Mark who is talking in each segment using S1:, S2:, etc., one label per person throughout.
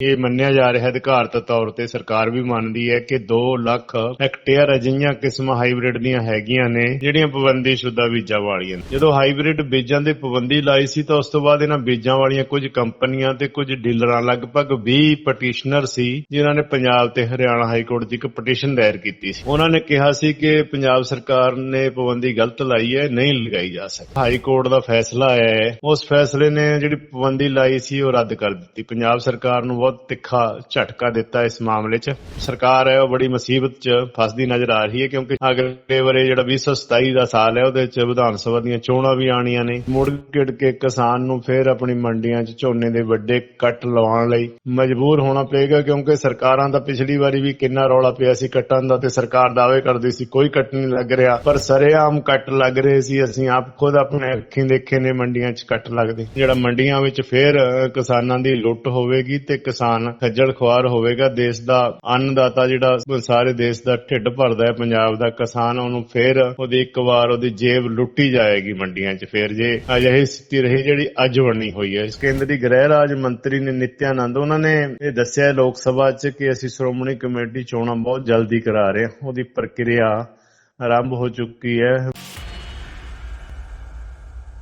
S1: ਇਹ ਮੰਨਿਆ ਜਾ ਰਿਹਾ ਅਧਿਕਾਰਤ ਤੌਰ ਤੇ ਸਰਕਾਰ ਵੀ ਮੰਨਦੀ ਹੈ ਕਿ 2 ਲੱਖ ਹੈਕਟੇਅਰ ਅਜਿਹੀਆਂ ਕਿਸਮਾਂ ਹਾਈਬ੍ਰਿਡ ਦੀਆਂ ਹੈਗੀਆਂ ਨੇ, ਜਿਹੜੀਆਂ ਪਾਬੰਦੀਸ਼ੁਦਾ ਬੀਜਾਂ ਵਾਲੀਆਂ ਜਦੋਂ ਹਾਈਬ੍ਰਿਡ ਬੀਜਾਂ ਦੇ ਪਾਬੰਦੀ ਲਾਈ ਸੀ ਤਾਂ ਉਸ ਤੋਂ ਬਾਅਦ ਇਹਨਾਂ ਬੀਜਾਂ ਵਾਲੀਆਂ ਕੁਝ ਕੰਪਨੀਆਂ ਤੇ ਕੁਝ ਡੀਲਰਾਂ ਲਗਭਗ 20 ਪਟੀਸ਼ਨਰ ਸੀ, ਜਿਨ੍ਹਾਂ ਨੇ ਪੰਜਾਬ ਤੇ ਹਰਿਆਣਾ ਹਾਈ ਕੋਰਟ 'ਚ ਇੱਕ ਪਟੀਸ਼ਨ ਦਾਇਰ ਕੀਤੀ ਸੀ। ਉਹਨਾਂ ਨੇ ਕਿਹਾ ਸੀ ਕਿ ਪੰਜਾਬ ਸਰਕਾਰ ਨੇ ਪਾਬੰਦੀ ਗਲਤ ਲਾਈ ਹੈ, ਨਹੀਂ ਲਗਾਈ ਜਾ ਸਕਦੀ। ਹਾਈ ਕੋਰਟ ਦਾ ਫੈਸਲਾ ਆਇਆ ਹੈ। ਉਸ ਫੈਸਲੇ ਨੇ ਜਿਹੜੀ ਪਾਬੰਦੀ ਲਾਈ ਸੀ ਉਹ ਰੱਦ ਕਰ ਦਿੱਤੀ। ਪੰਜਾਬ ਸਰਕਾਰ ਨੂੰ ਬਹੁਤ ਤਿੱਖਾ ਝਟਕਾ ਦਿੱਤਾ ਇਸ ਮਾਮਲੇ 'ਚ। ਸਰਕਾਰ ਹੈ, ਉਹ ਬੜੀ ਮੁਸੀਬਤ 'ਚ ਫਸਦੀ ਨਜ਼ਰ ਆ ਰਹੀ ਹੈ ਕਿਉਂਕਿ ਅਗਲੇ ਵਰੇ ਜਿਹੜਾ 2027 ਦਾ ਸਾਲ ਹੈ, ਉਹਦੇ 'ਚ ਵਿਧਾਨ ਸਭਾ ਦੀਆਂ ਚੋਣਾਂ ਵੀ ਆਣੀਆਂ ਨੇ। ਮੁੜ ਗਿੜ ਕੇ ਕਿਸਾਨ ਨੂੰ ਫੇਰ ਆਪਣੀ ਮੰਡੀਆਂ 'ਚ ਝੋਨੇ ਦੇ ਵੱਡੇ ਕੱਟ ਲਵਾਉਣ ਲਈ ਮਜਬੂਰ ਹੋਣਾ ਪਏਗਾ ਕਿਉਂਕਿ ਸਰਕਾਰਾਂ ਦਾ ਪਿਛਲੀ ਵਾਰੀ ਵੀ ਕਿੰਨਾ ਰੌਲਾ ਪਿਆ ਸੀ ਕੱਟਾਂ ਦਾ ਤੇ ਸਰਕਾਰ ਦਾਅਵੇ ਕਰਦੀ ਸੀ, ਕੋਈ ਕੱਟ ਨਹੀਂ ਲੱਗ ਰਿਹਾ। ਪਰ ਸਰੇਆਮ ਕੱਟ ਲੱਗ ਰਹੇ ਸੀ, ਅਸੀਂ ਆਪ ਖੁਦ ਆਪਣੇ ਅੱਖੀਂ ਦੇਖੇ ਨੇ ਮੰਡੀਆਂ 'ਚ ਕੱਟ ਲੱਗਦੇ। ਜਿਹੜਾ ਮੰਡੀਆਂ ਵਿੱਚ ਫੇਰ ਕਿਸਾਨਾਂ ਦੀ ਲੁੱਟ ਹੋਵੇਗੀ ਤੇ ਕਿਸਾਨ ਖੱਜਲ ਖੁਆਰ ਹੋਵੇਗਾ, ਦੇਸ਼ ਦਾ ਅੰਨਦਾਤਾ ਜਿਹੜਾ ਸਾਰੇ ਦੇਸ਼ ਦਾ ਢਿੱਡ ਭਰਦਾ ਹੈ, ਪੰਜਾਬ ਦਾ ਕਿਸਾਨ, ਉਹਨੂੰ ਫੇਰ ਉਹਦੀ ਇੱਕ ਵਾਰ ਉਹਦੀ ਜੇਬ ਲੁੱਟੀ ਜਾਏਗੀ ਮੰਡੀਆਂ 'ਚ। ਫੇਰ ਜੇ ਅਜਿਹੀ ਸਥਿਤੀ ਰਹੀ ਜਿਹੜੀ ਅੱਜ ਬਣੀ ਹੋਈ ਹੈ। ਇਸ ਕੇਂਦਰੀ ਗ੍ਰਹਿ ਰਾਜ ਮੰਤਰੀ ਨੇ ਨਿਤਿਆਨੰਦ, ਉਹਨਾਂ ਨੇ ਇਹ ਦੱਸਿਆ ਲੋਕ ਸਭਾ 'ਚ ਕਿ ਅਸੀਂ ਸ਼੍ਰੋਮਣੀ ਕਮੇਟੀ ਚੋਣਾਂ ਬਹੁਤ ਜਲਦੀ ਕਰਾ ਰਹੇ ਹਾਂ। ਉਹਦੀ ਪ੍ਰਕਿਰਿਆ ਆਰੰਭ ਹੋ ਚੁੱਕੀ ਹੈ।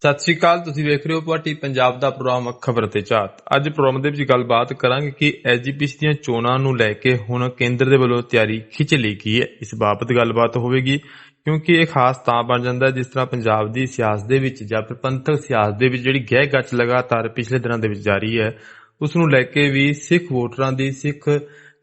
S2: ਸਤਿ ਸ਼੍ਰੀ ਅਕਾਲ, ਤੁਸੀਂ ਵੇਖ ਰਹੇ ਹੋ ਪਾਰਟੀ ਪੰਜਾਬ ਦਾ ਪ੍ਰੋਗਰਾਮ ਖਬਰ ਤੇ ਝਾਤ ਅੱਜ ਪ੍ਰੋਗਰਾਮ ਦੇ ਵਿੱਚ ਗੱਲਬਾਤ ਕਰਾਂਗੇ ਕਿ ਐਜੀਪੀਸੀ ਦੀਆਂ ਚੋਣਾਂ ਨੂੰ ਲੈ ਕੇ ਹੁਣ ਕੇਂਦਰ ਦੇ ਵੱਲੋਂ ਤਿਆਰੀ ਖਿੱਚ ਲਈ ਗਈ ਹੈ। ਇਸ ਬਾਬਤ ਗੱਲਬਾਤ ਹੋਵੇਗੀ, ਕਿਉਂਕਿ ਇਹ ਖਾਸ ਤਾਂ ਬਣ ਜਾਂਦਾ ਜਿਸ ਤਰ੍ਹਾਂ ਪੰਜਾਬ ਦੀ ਸਿਆਸਤ ਦੇ ਵਿੱਚ ਜਾਂ ਫਿਰ ਪੰਥਕ ਸਿਆਸਤ ਦੇ ਵਿੱਚ ਜਿਹੜੀ ਗਹਿ ਗੱਚ ਲਗਾਤਾਰ ਪਿਛਲੇ ਦਿਨਾਂ ਦੇ ਵਿੱਚ ਜਾਰੀ ਹੈ, ਉਸ ਨੂੰ ਲੈ ਕੇ ਵੀ ਸਿੱਖ ਵੋਟਰਾਂ ਦੀ, ਸਿੱਖ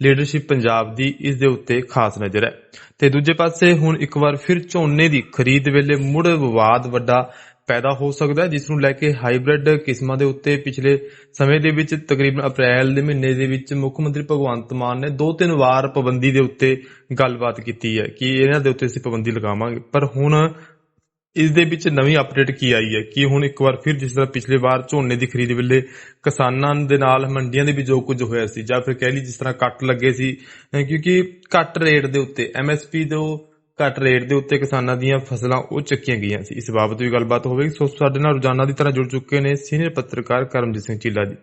S2: ਲੀਡਰਸ਼ਿਪ ਪੰਜਾਬ ਦੀ ਇਸ ਦੇ ਉੱਤੇ ਖਾਸ ਨਜ਼ਰ ਹੈ। ਤੇ ਦੂਜੇ ਪਾਸੇ ਹੁਣ ਇੱਕ ਵਾਰ ਫਿਰ ਝੋਨੇ ਦੀ ਖਰੀਦ ਵੇਲੇ ਮੁੜ ਵਿਵਾਦ ਵੱਡਾ ਪੈਦਾ ਹੋ ਸਕਦਾ ਹੈ ਜਿਸ ਨੂੰ ਲੈ ਕੇ ਹਾਈਬ੍ਰਿਡ ਕਿਸਮਾਂ ਦੇ ਉੱਤੇ ਪਿਛਲੇ ਸਮੇਂ ਦੇ ਵਿੱਚ ਤਕਰੀਬਨ ਅਪ੍ਰੈਲ ਦੇ ਮਹੀਨੇ ਦੇ ਵਿੱਚ ਮੁੱਖ ਮੰਤਰੀ ਭਗਵੰਤ ਮਾਨ ਨੇ ਦੋ ਤਿੰਨ ਵਾਰ ਪਾਬੰਦੀ ਦੇ ਉੱਤੇ ਗੱਲਬਾਤ ਕੀਤੀ ਹੈ ਕਿ ਇਹਨਾਂ ਦੇ ਉੱਤੇ ਅਸੀਂ ਪਾਬੰਦੀ ਲਗਾਵਾਂਗੇ। ਪਰ ਹੁਣ ਇਸ ਦੇ ਵਿੱਚ ਨਵੀਂ ਅਪਡੇਟ ਕੀ ਆਈ ਹੈ? ਕਿ ਹੁਣ ਇੱਕ ਵਾਰ ਫਿਰ ਜਿਸ ਤਰ੍ਹਾਂ ਪਿਛਲੇ ਵਾਰ ਝੋਨੇ ਦੀ ਖਰੀਦ ਵੇਲੇ ਕਿਸਾਨਾਂ ਦੇ ਨਾਲ ਮੰਡੀਆਂ ਦੇ ਵੀ ਜੋ ਕੁਝ ਹੋਇਆ ਸੀ ਜਾਂ ਫਿਰ ਕਹਿ ਲਈ ਜਿਸ ਤਰ੍ਹਾਂ ਕੱਟ ਲੱਗੇ ਸੀ, ਅਹ ਕਿਉਂਕਿ ਘੱਟ ਰੇਟ ਦੇ ਉੱਤੇ ਐਮਐਸਪੀ ਤੋਂ ਘੱਟ ਰੇਟ ਦੇ ਉੱਤੇ ਕਿਸਾਨਾਂ ਦੀਆਂ ਫਸਲਾਂ ਉਹ ਚੱਕੀਆਂ ਗਈਆਂ ਸੀ। ਇਸ ਬਾਬਤ ਵੀ ਗੱਲਬਾਤ ਹੋਵੇਗੀ। ਸੋ ਸਾਡੇ ਨਾਲ ਰੋਜ਼ਾਨਾ ਦੀ ਤਰ੍ਹਾਂ ਜੁੜ ਚੁੱਕੇ ਨੇ ਸੀਨੀਅਰ ਪੱਤਰਕਾਰ ਕਰਮਜੀਤ ਸਿੰਘ ਚੀਲਾ ਜੀ।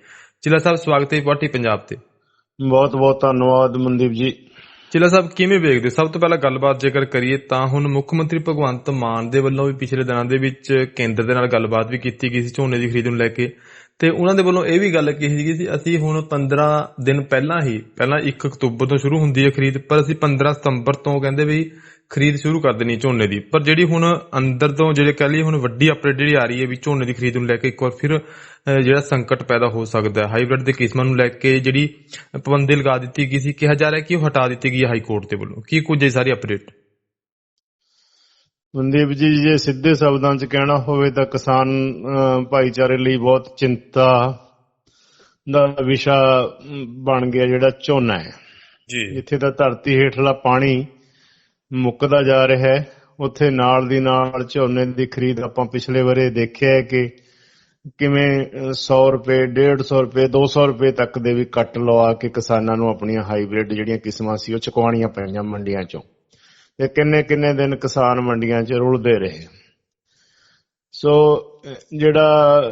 S2: ਚੀਲਾ ਸਾਹਿਬ ਸਵਾਗਤ ਹੈ ਪਾਰਟੀ ਪੰਜਾਬ ਤੇ।
S1: ਬਹੁਤ ਬਹੁਤ ਧੰਨਵਾਦ ਮਨਦੀਪ ਜੀ।
S2: ਚੀਲਾ ਸਾਹਿਬ ਕਿਵੇਂ ਵੇਖਦੇ? ਸਭ ਤੋਂ ਪਹਿਲਾਂ ਗੱਲਬਾਤ ਜੇਕਰ ਕਰੀਏ ਤਾਂ ਹੁਣ ਮੁੱਖ ਮੰਤਰੀ ਭਗਵੰਤ ਮਾਨ ਦੇ ਵੱਲੋਂ ਵੀ ਪਿਛਲੇ ਦਿਨਾਂ ਦੇ ਵਿੱਚ ਕੇਂਦਰ ਦੇ ਨਾਲ ਗੱਲਬਾਤ ਵੀ ਕੀਤੀ ਗਈ ਸੀ ਝੋਨੇ ਦੀ ਖਰੀਦ ਨੂੰ ਲੈ ਕੇ। ਤੇ ਉਹਨਾਂ ਦੇ ਵੱਲੋਂ ਇਹ ਵੀ ਗੱਲ ਕਹੀ ਗਈ ਸੀ ਅਸੀਂ ਹੁਣ 15 ਦਿਨ ਪਹਿਲਾਂ ਹੀ ਪਹਿਲਾਂ 1 ਅਕਤੂਬਰ ਤੋਂ ਸ਼ੁਰੂ ਹੁੰਦੀ ਹੈ ਖਰੀਦ ਪਰ ਅਸੀਂ 15 ਸਤੰਬਰ ਤੋਂ ਕਹਿੰਦੇ ਵੀ ਖਰੀਦ ਸ਼ੁਰੂ ਕਰ ਦੇਣੀ ਝੋਨੇ ਦੀ। ਪਰ ਜਿਹੜੀ ਹੁਣ ਅੰਦਰ ਤੋਂ ਜਿਹੜੇ ਕਹ ਲਈ ਹੁਣ ਵੱਡੀ ਅਪਡੇਟ ਜਿਹੜੀ ਆ ਰਹੀ ਹੈ ਵੀ ਝੋਨੇ ਦੀ ਖਰੀਦ ਨੂੰ ਲੈ ਕੇ ਇੱਕ ਵਾਰ ਫਿਰ ਜਿਹੜਾ ਸੰਕਟ ਪੈਦਾ ਹੋ ਸਕਦਾ ਹੈ। ਹਾਈਬ੍ਰਿਡ ਦੇ ਕਿਸਮਾਂ ਨੂੰ ਲੈ ਕੇ ਜਿਹੜੀ ਪਾਬੰਦੀ ਲਗਾ ਦਿੱਤੀ ਗਈ ਸੀ ਕਿਹਾ ਜਾ ਰਿਹਾ ਕਿ ਉਹ ਹਟਾ ਦਿੱਤੀ ਗਈ ਹੈ ਹਾਈ ਕੋਰਟ ਦੇ ਵੱਲੋਂ। ਕੀ ਕੁਝ ਇਹ ਸਾਰੀ ਅਪਡੇਟ
S1: ਮਨਦੀਪ ਜੀ ਜੇ ਸਿੱਧੇ ਸ਼ਬਦਾਂ 'ਚ ਕਹਿਣਾ ਹੋਵੇ ਤਾਂ ਕਿਸਾਨ ਭਾਈਚਾਰੇ ਲਈ ਬਹੁਤ ਚਿੰਤਾ ਦਾ ਵਿਸ਼ਾ ਬਣ ਗਿਆ ਜਿਹੜਾ ਝੋਨਾ ਹੈ।
S2: ਜੀ।
S1: ਇੱਥੇ ਤਾਂ ਧਰਤੀ ਹੇਠਲਾ ਪਾਣੀ ਮੁੱਕਦਾ ਜਾ ਰਿਹਾ ਹੈ। ਉੱਥੇ ਨਾਲ ਦੀ ਨਾਲ ਝੋਨੇ ਦੀ ਖਰੀਦ ਆਪਾਂ ਪਿਛਲੇ ਵਰੇ ਦੇਖਿਆ ਹੈ ਕਿ ਕਿਵੇਂ ਅਹ, 100 ਰੁਪਏ 150 ਰੁਪਏ 200 ਰੁਪਏ ਤੱਕ ਦੇ ਵੀ ਕੱਟ ਲਵਾ ਕੇ ਕਿਸਾਨਾਂ ਨੂੰ ਆਪਣੀਆਂ ਹਾਈਬ੍ਰਿਡ ਜਿਹੜੀਆਂ ਕਿਸਮਾਂ ਸੀ ਉਹ ਚੁਕਵਾਉਣੀਆਂ ਪਈਆਂ ਮੰਡੀਆਂ 'ਚੋਂ। ਤੇ ਕਿੰਨੇ ਕਿੰਨੇ ਦਿਨ ਕਿਸਾਨ ਮੰਡੀਆਂ 'ਚ ਰੁਲਦੇ ਰਹੇ। ਸੋ ਜਿਹੜਾ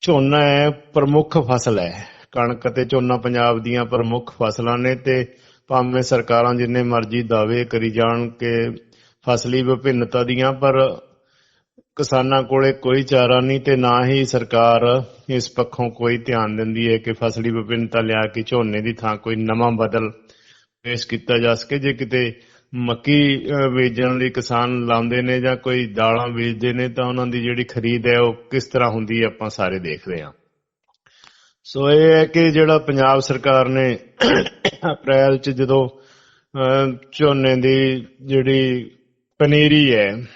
S1: ਝੋਨਾ ਹੈ ਪ੍ਰਮੁੱਖ ਫਸਲ ਹੈ। ਕਣਕ ਤੇ ਝੋਨਾ ਪੰਜਾਬ ਦੀਆਂ ਪ੍ਰਮੁੱਖ ਫਸਲਾਂ ਨੇ ਤੇ ਭਾਵੇਂ ਸਰਕਾਰਾਂ ਜਿੰਨੇ ਮਰਜ਼ੀ ਦਾਅਵੇ ਕਰੀ ਜਾਣ ਕਿ ਫਸਲੀ ਵਿਭਿੰਨਤਾ ਦੀਆਂ, ਪਰ ਕਿਸਾਨਾਂ ਕੋਲੇ ਕੋਈ ਚਾਰਾ ਨਹੀਂ ਤੇ ਨਾ ਹੀ ਸਰਕਾਰ ਇਸ ਪੱਖੋਂ ਕੋਈ ਧਿਆਨ ਦਿੰਦੀ ਹੈ ਕਿ ਫਸਲੀ ਵਿਭਿੰਨਤਾ ਲਿਆ ਕੇ ਝੋਨੇ ਦੀ ਥਾਂ ਕੋਈ ਨਵਾਂ ਬਦਲ ਪੇਸ਼ ਕੀਤਾ ਜਾ ਸਕੇ। ਜੇ ਕਿਤੇ ਮੱਕੀ ਵੇਚਣ ਲਈ ਕਿਸਾਨ ਲਾਉਂਦੇ ਨੇ ਜਾਂ ਕੋਈ ਦਾਲਾਂ ਵੇਚਦੇ ਨੇ ਤਾਂ ਉਹਨਾਂ ਦੀ ਜਿਹੜੀ ਖਰੀਦ ਹੈ ਉਹ ਕਿਸ ਤਰ੍ਹਾਂ ਹੁੰਦੀ ਹੈ ਆਪਾਂ ਸਾਰੇ ਦੇਖਦੇ ਹਾਂ। ਸੋ ਇਹ ਹੈ ਕਿ ਜਿਹੜਾ ਪੰਜਾਬ ਸਰਕਾਰ ਨੇ ਅਪ੍ਰੈਲ ਚ ਜਦੋਂ ਝੋਨੇ ਦੀ ਜਿਹੜੀ ਪਨੀਰੀ ਹੈ,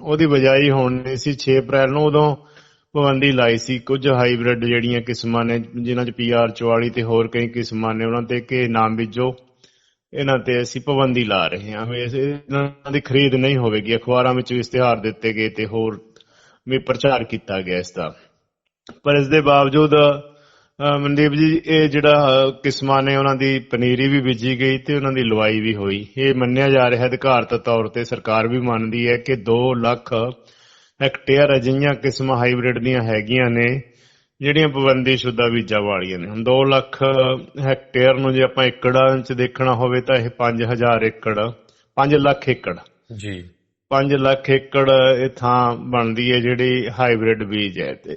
S1: ਉਹਦੀ ਬਜਾਈ ਹੋਣੀ ਸੀ 6 ਅਪ੍ਰੈਲ ਨੂੰ, ਉਦੋਂ ਪਾਬੰਦੀ ਲਾਈ ਸੀ। ਕੁਝ ਹਾਈਬ੍ਰਿਡ ਜਿਹੜੀਆਂ ਕਿਸਮਾਂ ਨੇ, ਜਿਨ੍ਹਾਂ ਚ ਪੀਆਰ 44 ਤੇ ਹੋਰ ਕਈ ਕਿਸਮਾਂ ਨੇ, ਉਹਨਾਂ ਤੇ ਕਿ ਨਾਮ ਬੀਜੋ। ਇਹਨਾਂ ਤੇ ਅਸੀਂ ਪਾਬੰਦੀ ਲਾ ਰਹੇ ਹਾਂ। ਇਹਨਾਂ ਦੀ ਖਰੀਦ ਨਹੀਂ ਹੋਵੇਗੀ। ਅਖਬਾਰਾਂ ਵਿੱਚ ਇਸ਼ਤਿਹਾਰ ਦਿੱਤੇ ਗਏ ਤੇ ਹੋਰ ਵੀ ਪ੍ਰਚਾਰ ਕੀਤਾ ਗਿਆ ਇਸ ਦਾ। ਪਰ ਇਸ ਦੇ ਬਾਵਜੂਦ ਮਨਦੀਪ ਜੀ ਇਹ ਜਿਹੜਾ ਕਿਸਮਾਂ ਨੇ ਉਹਨਾਂ ਦੀ ਪਨੀਰੀ ਵੀ ਬੀਜੀ ਗਈ ਤੇ ਉਹਨਾਂ ਦੀ ਲਵਾਈ ਵੀ ਹੋਈ। ਇਹ ਮੰਨਿਆ ਜਾ ਰਿਹਾ ਹੈ ਅਧਿਕਾਰਤ ਤੌਰ ਤੇ ਸਰਕਾਰ ਵੀ ਮੰਨਦੀ ਹੈ ਕਿ 2 ਲੱਖ ਹੈਕਟੇਅਰ ਅਜਿਹੀਆਂ ਕਿਸਮਾਂ ਹਾਈਬ੍ਰਿਡ ਦੀਆਂ ਹੈਗੀਆਂ ਨੇ ਜਿਹੜੀਆਂ ਪਾਬੰਦੀਸ਼ੁਦਾ ਬੀਜਾਂ ਵਾਲੀਆਂ ਨੇ। ਹੁਣ 2 ਲੱਖ ਹੈਕਟੇਅਰ ਨੂੰ ਜੇ ਆਪਾਂ ਏਕੜਾਂ 'ਚ ਦੇਖਣਾ ਹੋਵੇ ਤਾਂ ਇਹ 5000 ਏਕੜ 5 ਲੱਖ ਏਕੜ।
S2: ਜੀ।
S1: 5 ਲੱਖ ਏਕੜ ਇਹ ਥਾਂ ਬਣਦੀ ਹੈ ਜਿਹੜੀ ਹਾਈਬ੍ਰਿਡ ਬੀਜ ਹੈ ਤੇ।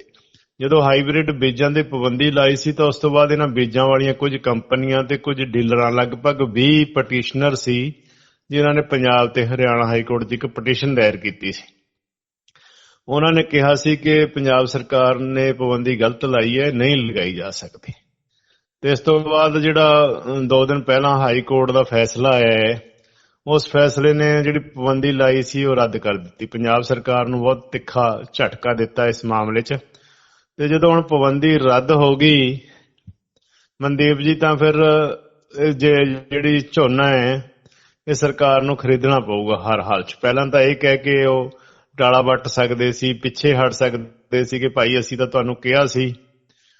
S1: ਜਦੋਂ ਹਾਈਬ੍ਰਿਡ ਬੀਜਾਂ ਦੀ ਪਾਬੰਦੀ ਲਾਈ ਸੀ ਤਾਂ ਉਸ ਤੋਂ ਬਾਅਦ ਇਹਨਾਂ ਬੀਜਾਂ ਵਾਲੀਆਂ ਕੁਝ ਕੰਪਨੀਆਂ ਤੇ ਕੁਝ ਡੀਲਰਾਂ, ਲਗਭਗ 20 ਪਟੀਸ਼ਨਰ ਸੀ, ਜਿਨ੍ਹਾਂ ਨੇ ਪੰਜਾਬ ਤੇ ਹਰਿਆਣਾ ਹਾਈ ਕੋਰਟ 'ਚ ਇੱਕ ਪਟੀਸ਼ਨ ਦਾਇਰ ਕੀਤੀ ਸੀ। ਉਹਨਾਂ ਨੇ ਕਿਹਾ ਸੀ ਕਿ ਪੰਜਾਬ ਸਰਕਾਰ ਨੇ ਪਾਬੰਦੀ ਗਲਤ ਲਾਈ ਹੈ, ਨਹੀਂ ਲਗਾਈ ਜਾ ਸਕਦੀ। ਤੇ ਇਸ ਤੋਂ ਬਾਅਦ ਜਿਹੜਾ 2 ਦਿਨ ਪਹਿਲਾਂ ਹਾਈ ਕੋਰਟ ਦਾ ਫੈਸਲਾ ਆਇਆ ਹੈ, ਉਸ ਫੈਸਲੇ ਨੇ ਜਿਹੜੀ ਪਾਬੰਦੀ ਲਾਈ ਸੀ ਉਹ ਰੱਦ ਕਰ ਦਿੱਤੀ। ਪੰਜਾਬ ਸਰਕਾਰ ਨੂੰ ਬਹੁਤ ਤਿੱਖਾ ਝਟਕਾ ਦਿੱਤਾ ਇਸ ਮਾਮਲੇ 'ਚ। ਤੇ ਜਦੋਂ ਹੁਣ ਪਾਬੰਦੀ ਰੱਦ ਹੋ ਗਈ ਮਨਦੀਪ ਜੀ ਤਾਂ ਫਿਰ ਜੇ ਜਿਹੜੀ ਝੋਨਾ ਹੈ ਇਹ ਸਰਕਾਰ ਨੂੰ ਖਰੀਦਣਾ ਪਊਗਾ ਹਰ ਹਾਲ 'ਚ। ਪਹਿਲਾਂ ਤਾਂ ਇਹ ਕਹਿ ਕੇ ਉਹ ਡਾਲਾ ਵੱਟ ਸਕਦੇ ਸੀ ਪਿੱਛੇ ਹਟ ਸਕਦੇ ਸੀ ਕਿ ਭਾਈ ਅਸੀਂ ਤਾਂ ਤੁਹਾਨੂੰ ਕਿਹਾ ਸੀ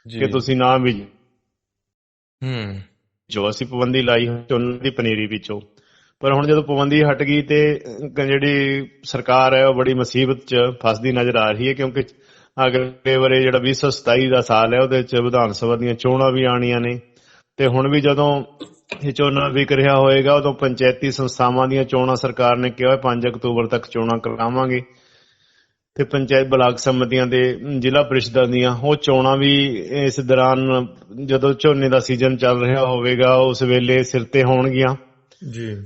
S1: ਕਿ ਤੁਸੀਂ ਨਾ ਵੀ
S2: ਹੂੰ।
S1: ਜੋ ਅਸੀਂ ਪਾਬੰਦੀ ਲਾਈ ਹੋਈ ਝੋਨੇ ਦੀ ਪਨੀਰੀ ਵਿੱਚੋਂ। ਪਰ ਹੁਣ ਜਦੋਂ ਪਾਬੰਦੀ ਹਟ ਗਈ ਤੇ ਜਿਹੜੀ ਸਰਕਾਰ ਹੈ ਉਹ ਬੜੀ ਮੁਸੀਬਤ 'ਚ ਫਸਦੀ ਨਜ਼ਰ ਆ ਰਹੀ ਹੈ ਕਿਉਂਕਿ ਅਗਲੇ ਬਾਰੇ ਜਿਹੜਾ 2027 ਦਾ ਸਾਲ ਹੈ, ਉਹਦੇ 'ਚ ਵਿਧਾਨ ਸਭਾ ਦੀਆਂ ਚੋਣਾਂ ਵੀ ਆਣੀਆਂ ਨੇ। ਤੇ ਹੁਣ ਵੀ ਜਦੋਂ ਇਹ ਝੋਨਾ ਵਿਕ ਰਿਹਾ ਹੋਏਗਾ, ਉਦੋਂ ਪੰਚਾਇਤੀ ਸੰਸਥਾਵਾਂ ਦੀਆਂ ਚੋਣਾਂ ਸਰਕਾਰ ਨੇ ਕਿਹਾ ਹੈ 5 ਅਕਤੂਬਰ ਤੱਕ ਚੋਣਾਂ ਕਰਾਵਾਂਗੇ। ਤੇ ਪੰਚਾਇਤ ਬਲਾਕ ਸਮਿਤੀਆਂ ਦੇ ਜ਼ਿਲ੍ਹਾ ਪ੍ਰੀਸ਼ਦਾਂ ਦੀਆਂ ਉਹ ਚੋਣਾਂ ਵੀ ਇਸ ਦੌਰਾਨ ਜਦੋਂ ਝੋਨੇ ਦਾ ਸੀਜ਼ਨ ਚੱਲ ਰਿਹਾ ਹੋਵੇਗਾ, ਉਸ ਵੇਲੇ ਸਿਰ ਤੇ ਹੋਣਗੀਆਂ।
S2: ਜੀ।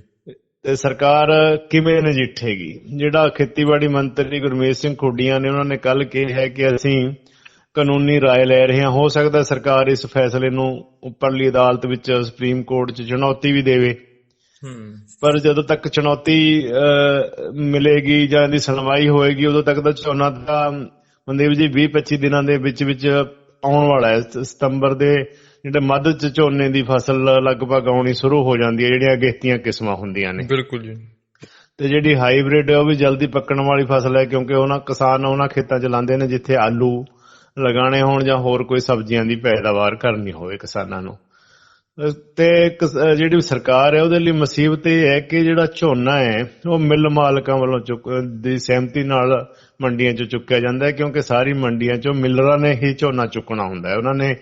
S1: ਤੇ ਸਰਕਾਰ ਕਿਵੇਂ ਨਜਿੱਠੇਗੀ ਜਿਹੜਾ ਖੇਤੀਬਾੜੀ ਮੰਤਰੀ ਗੁਰਮੀਤ ਸਿੰਘ ਖੁੱਡੀਆਂ ਨੇ ਉਹਨਾਂ ਨੇ ਕੱਲ ਕਿਹਾ ਹੈ ਕਿ ਅਸੀਂ ਕਾਨੂੰਨੀ رائے ਲੈ ਰਹੇ ਹਾਂ ਹੋ ਸਕਦਾ ਸਰਕਾਰ ਇਸ ਫੈਸਲੇ ਨੂੰ ਉੱਪਰਲੀ ਅਦਾਲਤ ਵਿੱਚ ਸੁਪਰੀਮ ਕੋਰਟ 'ਚ ਚੁਣੌਤੀ ਵੀ ਦੇਵੇ
S2: ਹੂੰ
S1: ਪਰ ਜਦੋਂ ਤੱਕ ਚੁਣੌਤੀ ਅਹ, ਮਿਲੇਗੀ ਜਾਂ ਇਹਦੀ ਸੁਣਵਾਈ ਹੋਏਗੀ ਉਦੋਂ ਤੱਕ ਤਾਂ ਝੋਨਾ ਦਾ ਮਨਦੀਪ ਜੀ 20-25 ਦਿਨਾਂ ਦੇ ਵਿੱਚ ਵਿੱਚ ਆਉਣ ਵਾਲਾ ਹੈ ਸ- ਸਤੰਬਰ ਦੇ ਜਿਹੜੇ ਮੱਧ ਚ ਝੋਨੇ ਦੀ ਫਸਲ ਲਗਭਗ ਆਉਣੀ ਸ਼ੁਰੂ ਹੋ ਜਾਂਦੀ ਹੈ ਜਿਹੜੀਆਂ ਅਗੇਤੀਆਂ ਕਿਸਮਾਂ ਹੁੰਦੀਆਂ ਨੇ।
S2: ਬਿਲਕੁਲ ਜੀ।
S1: ਤੇ ਜਿਹੜੀ ਹਾਈਬ੍ਰਿਡ ਹੈ ਉਹ ਵੀ ਜਲਦੀ ਪੱਕਣ ਵਾਲੀ ਫਸਲ ਹੈ ਕਿਉਂਕਿ ਉਹਨਾਂ ਕਿਸਾਨ ਉਹਨਾਂ ਖੇਤਾਂ 'ਚ ਲਾਉਂਦੇ ਨੇ ਜਿੱਥੇ ਆਲੂ ਲਗਾਣੇ ਹੋਣ ਜਾਂ ਹੋਰ ਕੋਈ ਸਬਜ਼ੀਆਂ ਦੀ ਪੈਦਾਵਾਰ ਕਰਨੀ ਹੋਵੇ ਕਿਸਾਨਾਂ ਨੂੰ। ਤੇ ਜਿਹੜੀ ਸਰਕਾਰ ਹੈ ਉਹਦੇ ਲਈ ਮੁਸੀਬਤ ਇਹ ਹੈ ਕਿ ਜਿਹੜਾ ਝੋਨਾ ਹੈ ਉਹ ਮਿੱਲ ਮਾਲਕਾਂ ਵੱਲੋਂ ਚੁੱਕ ਦੀ ਸਹਿਮਤੀ ਨਾਲ ਮੰਡੀਆਂ 'ਚ ਚੁੱਕਿਆ ਜਾਂਦਾ ਹੈ ਕਿਉਂਕਿ ਸਾਰੀ ਮੰਡੀਆਂ 'ਚੋਂ ਮਿਲਰਾਂ ਨੇ ਹੀ ਝੋਨਾ ਚੁੱਕਣਾ ਹੁੰਦਾ ਹੈ। ਉਹਨਾਂ ਨੇ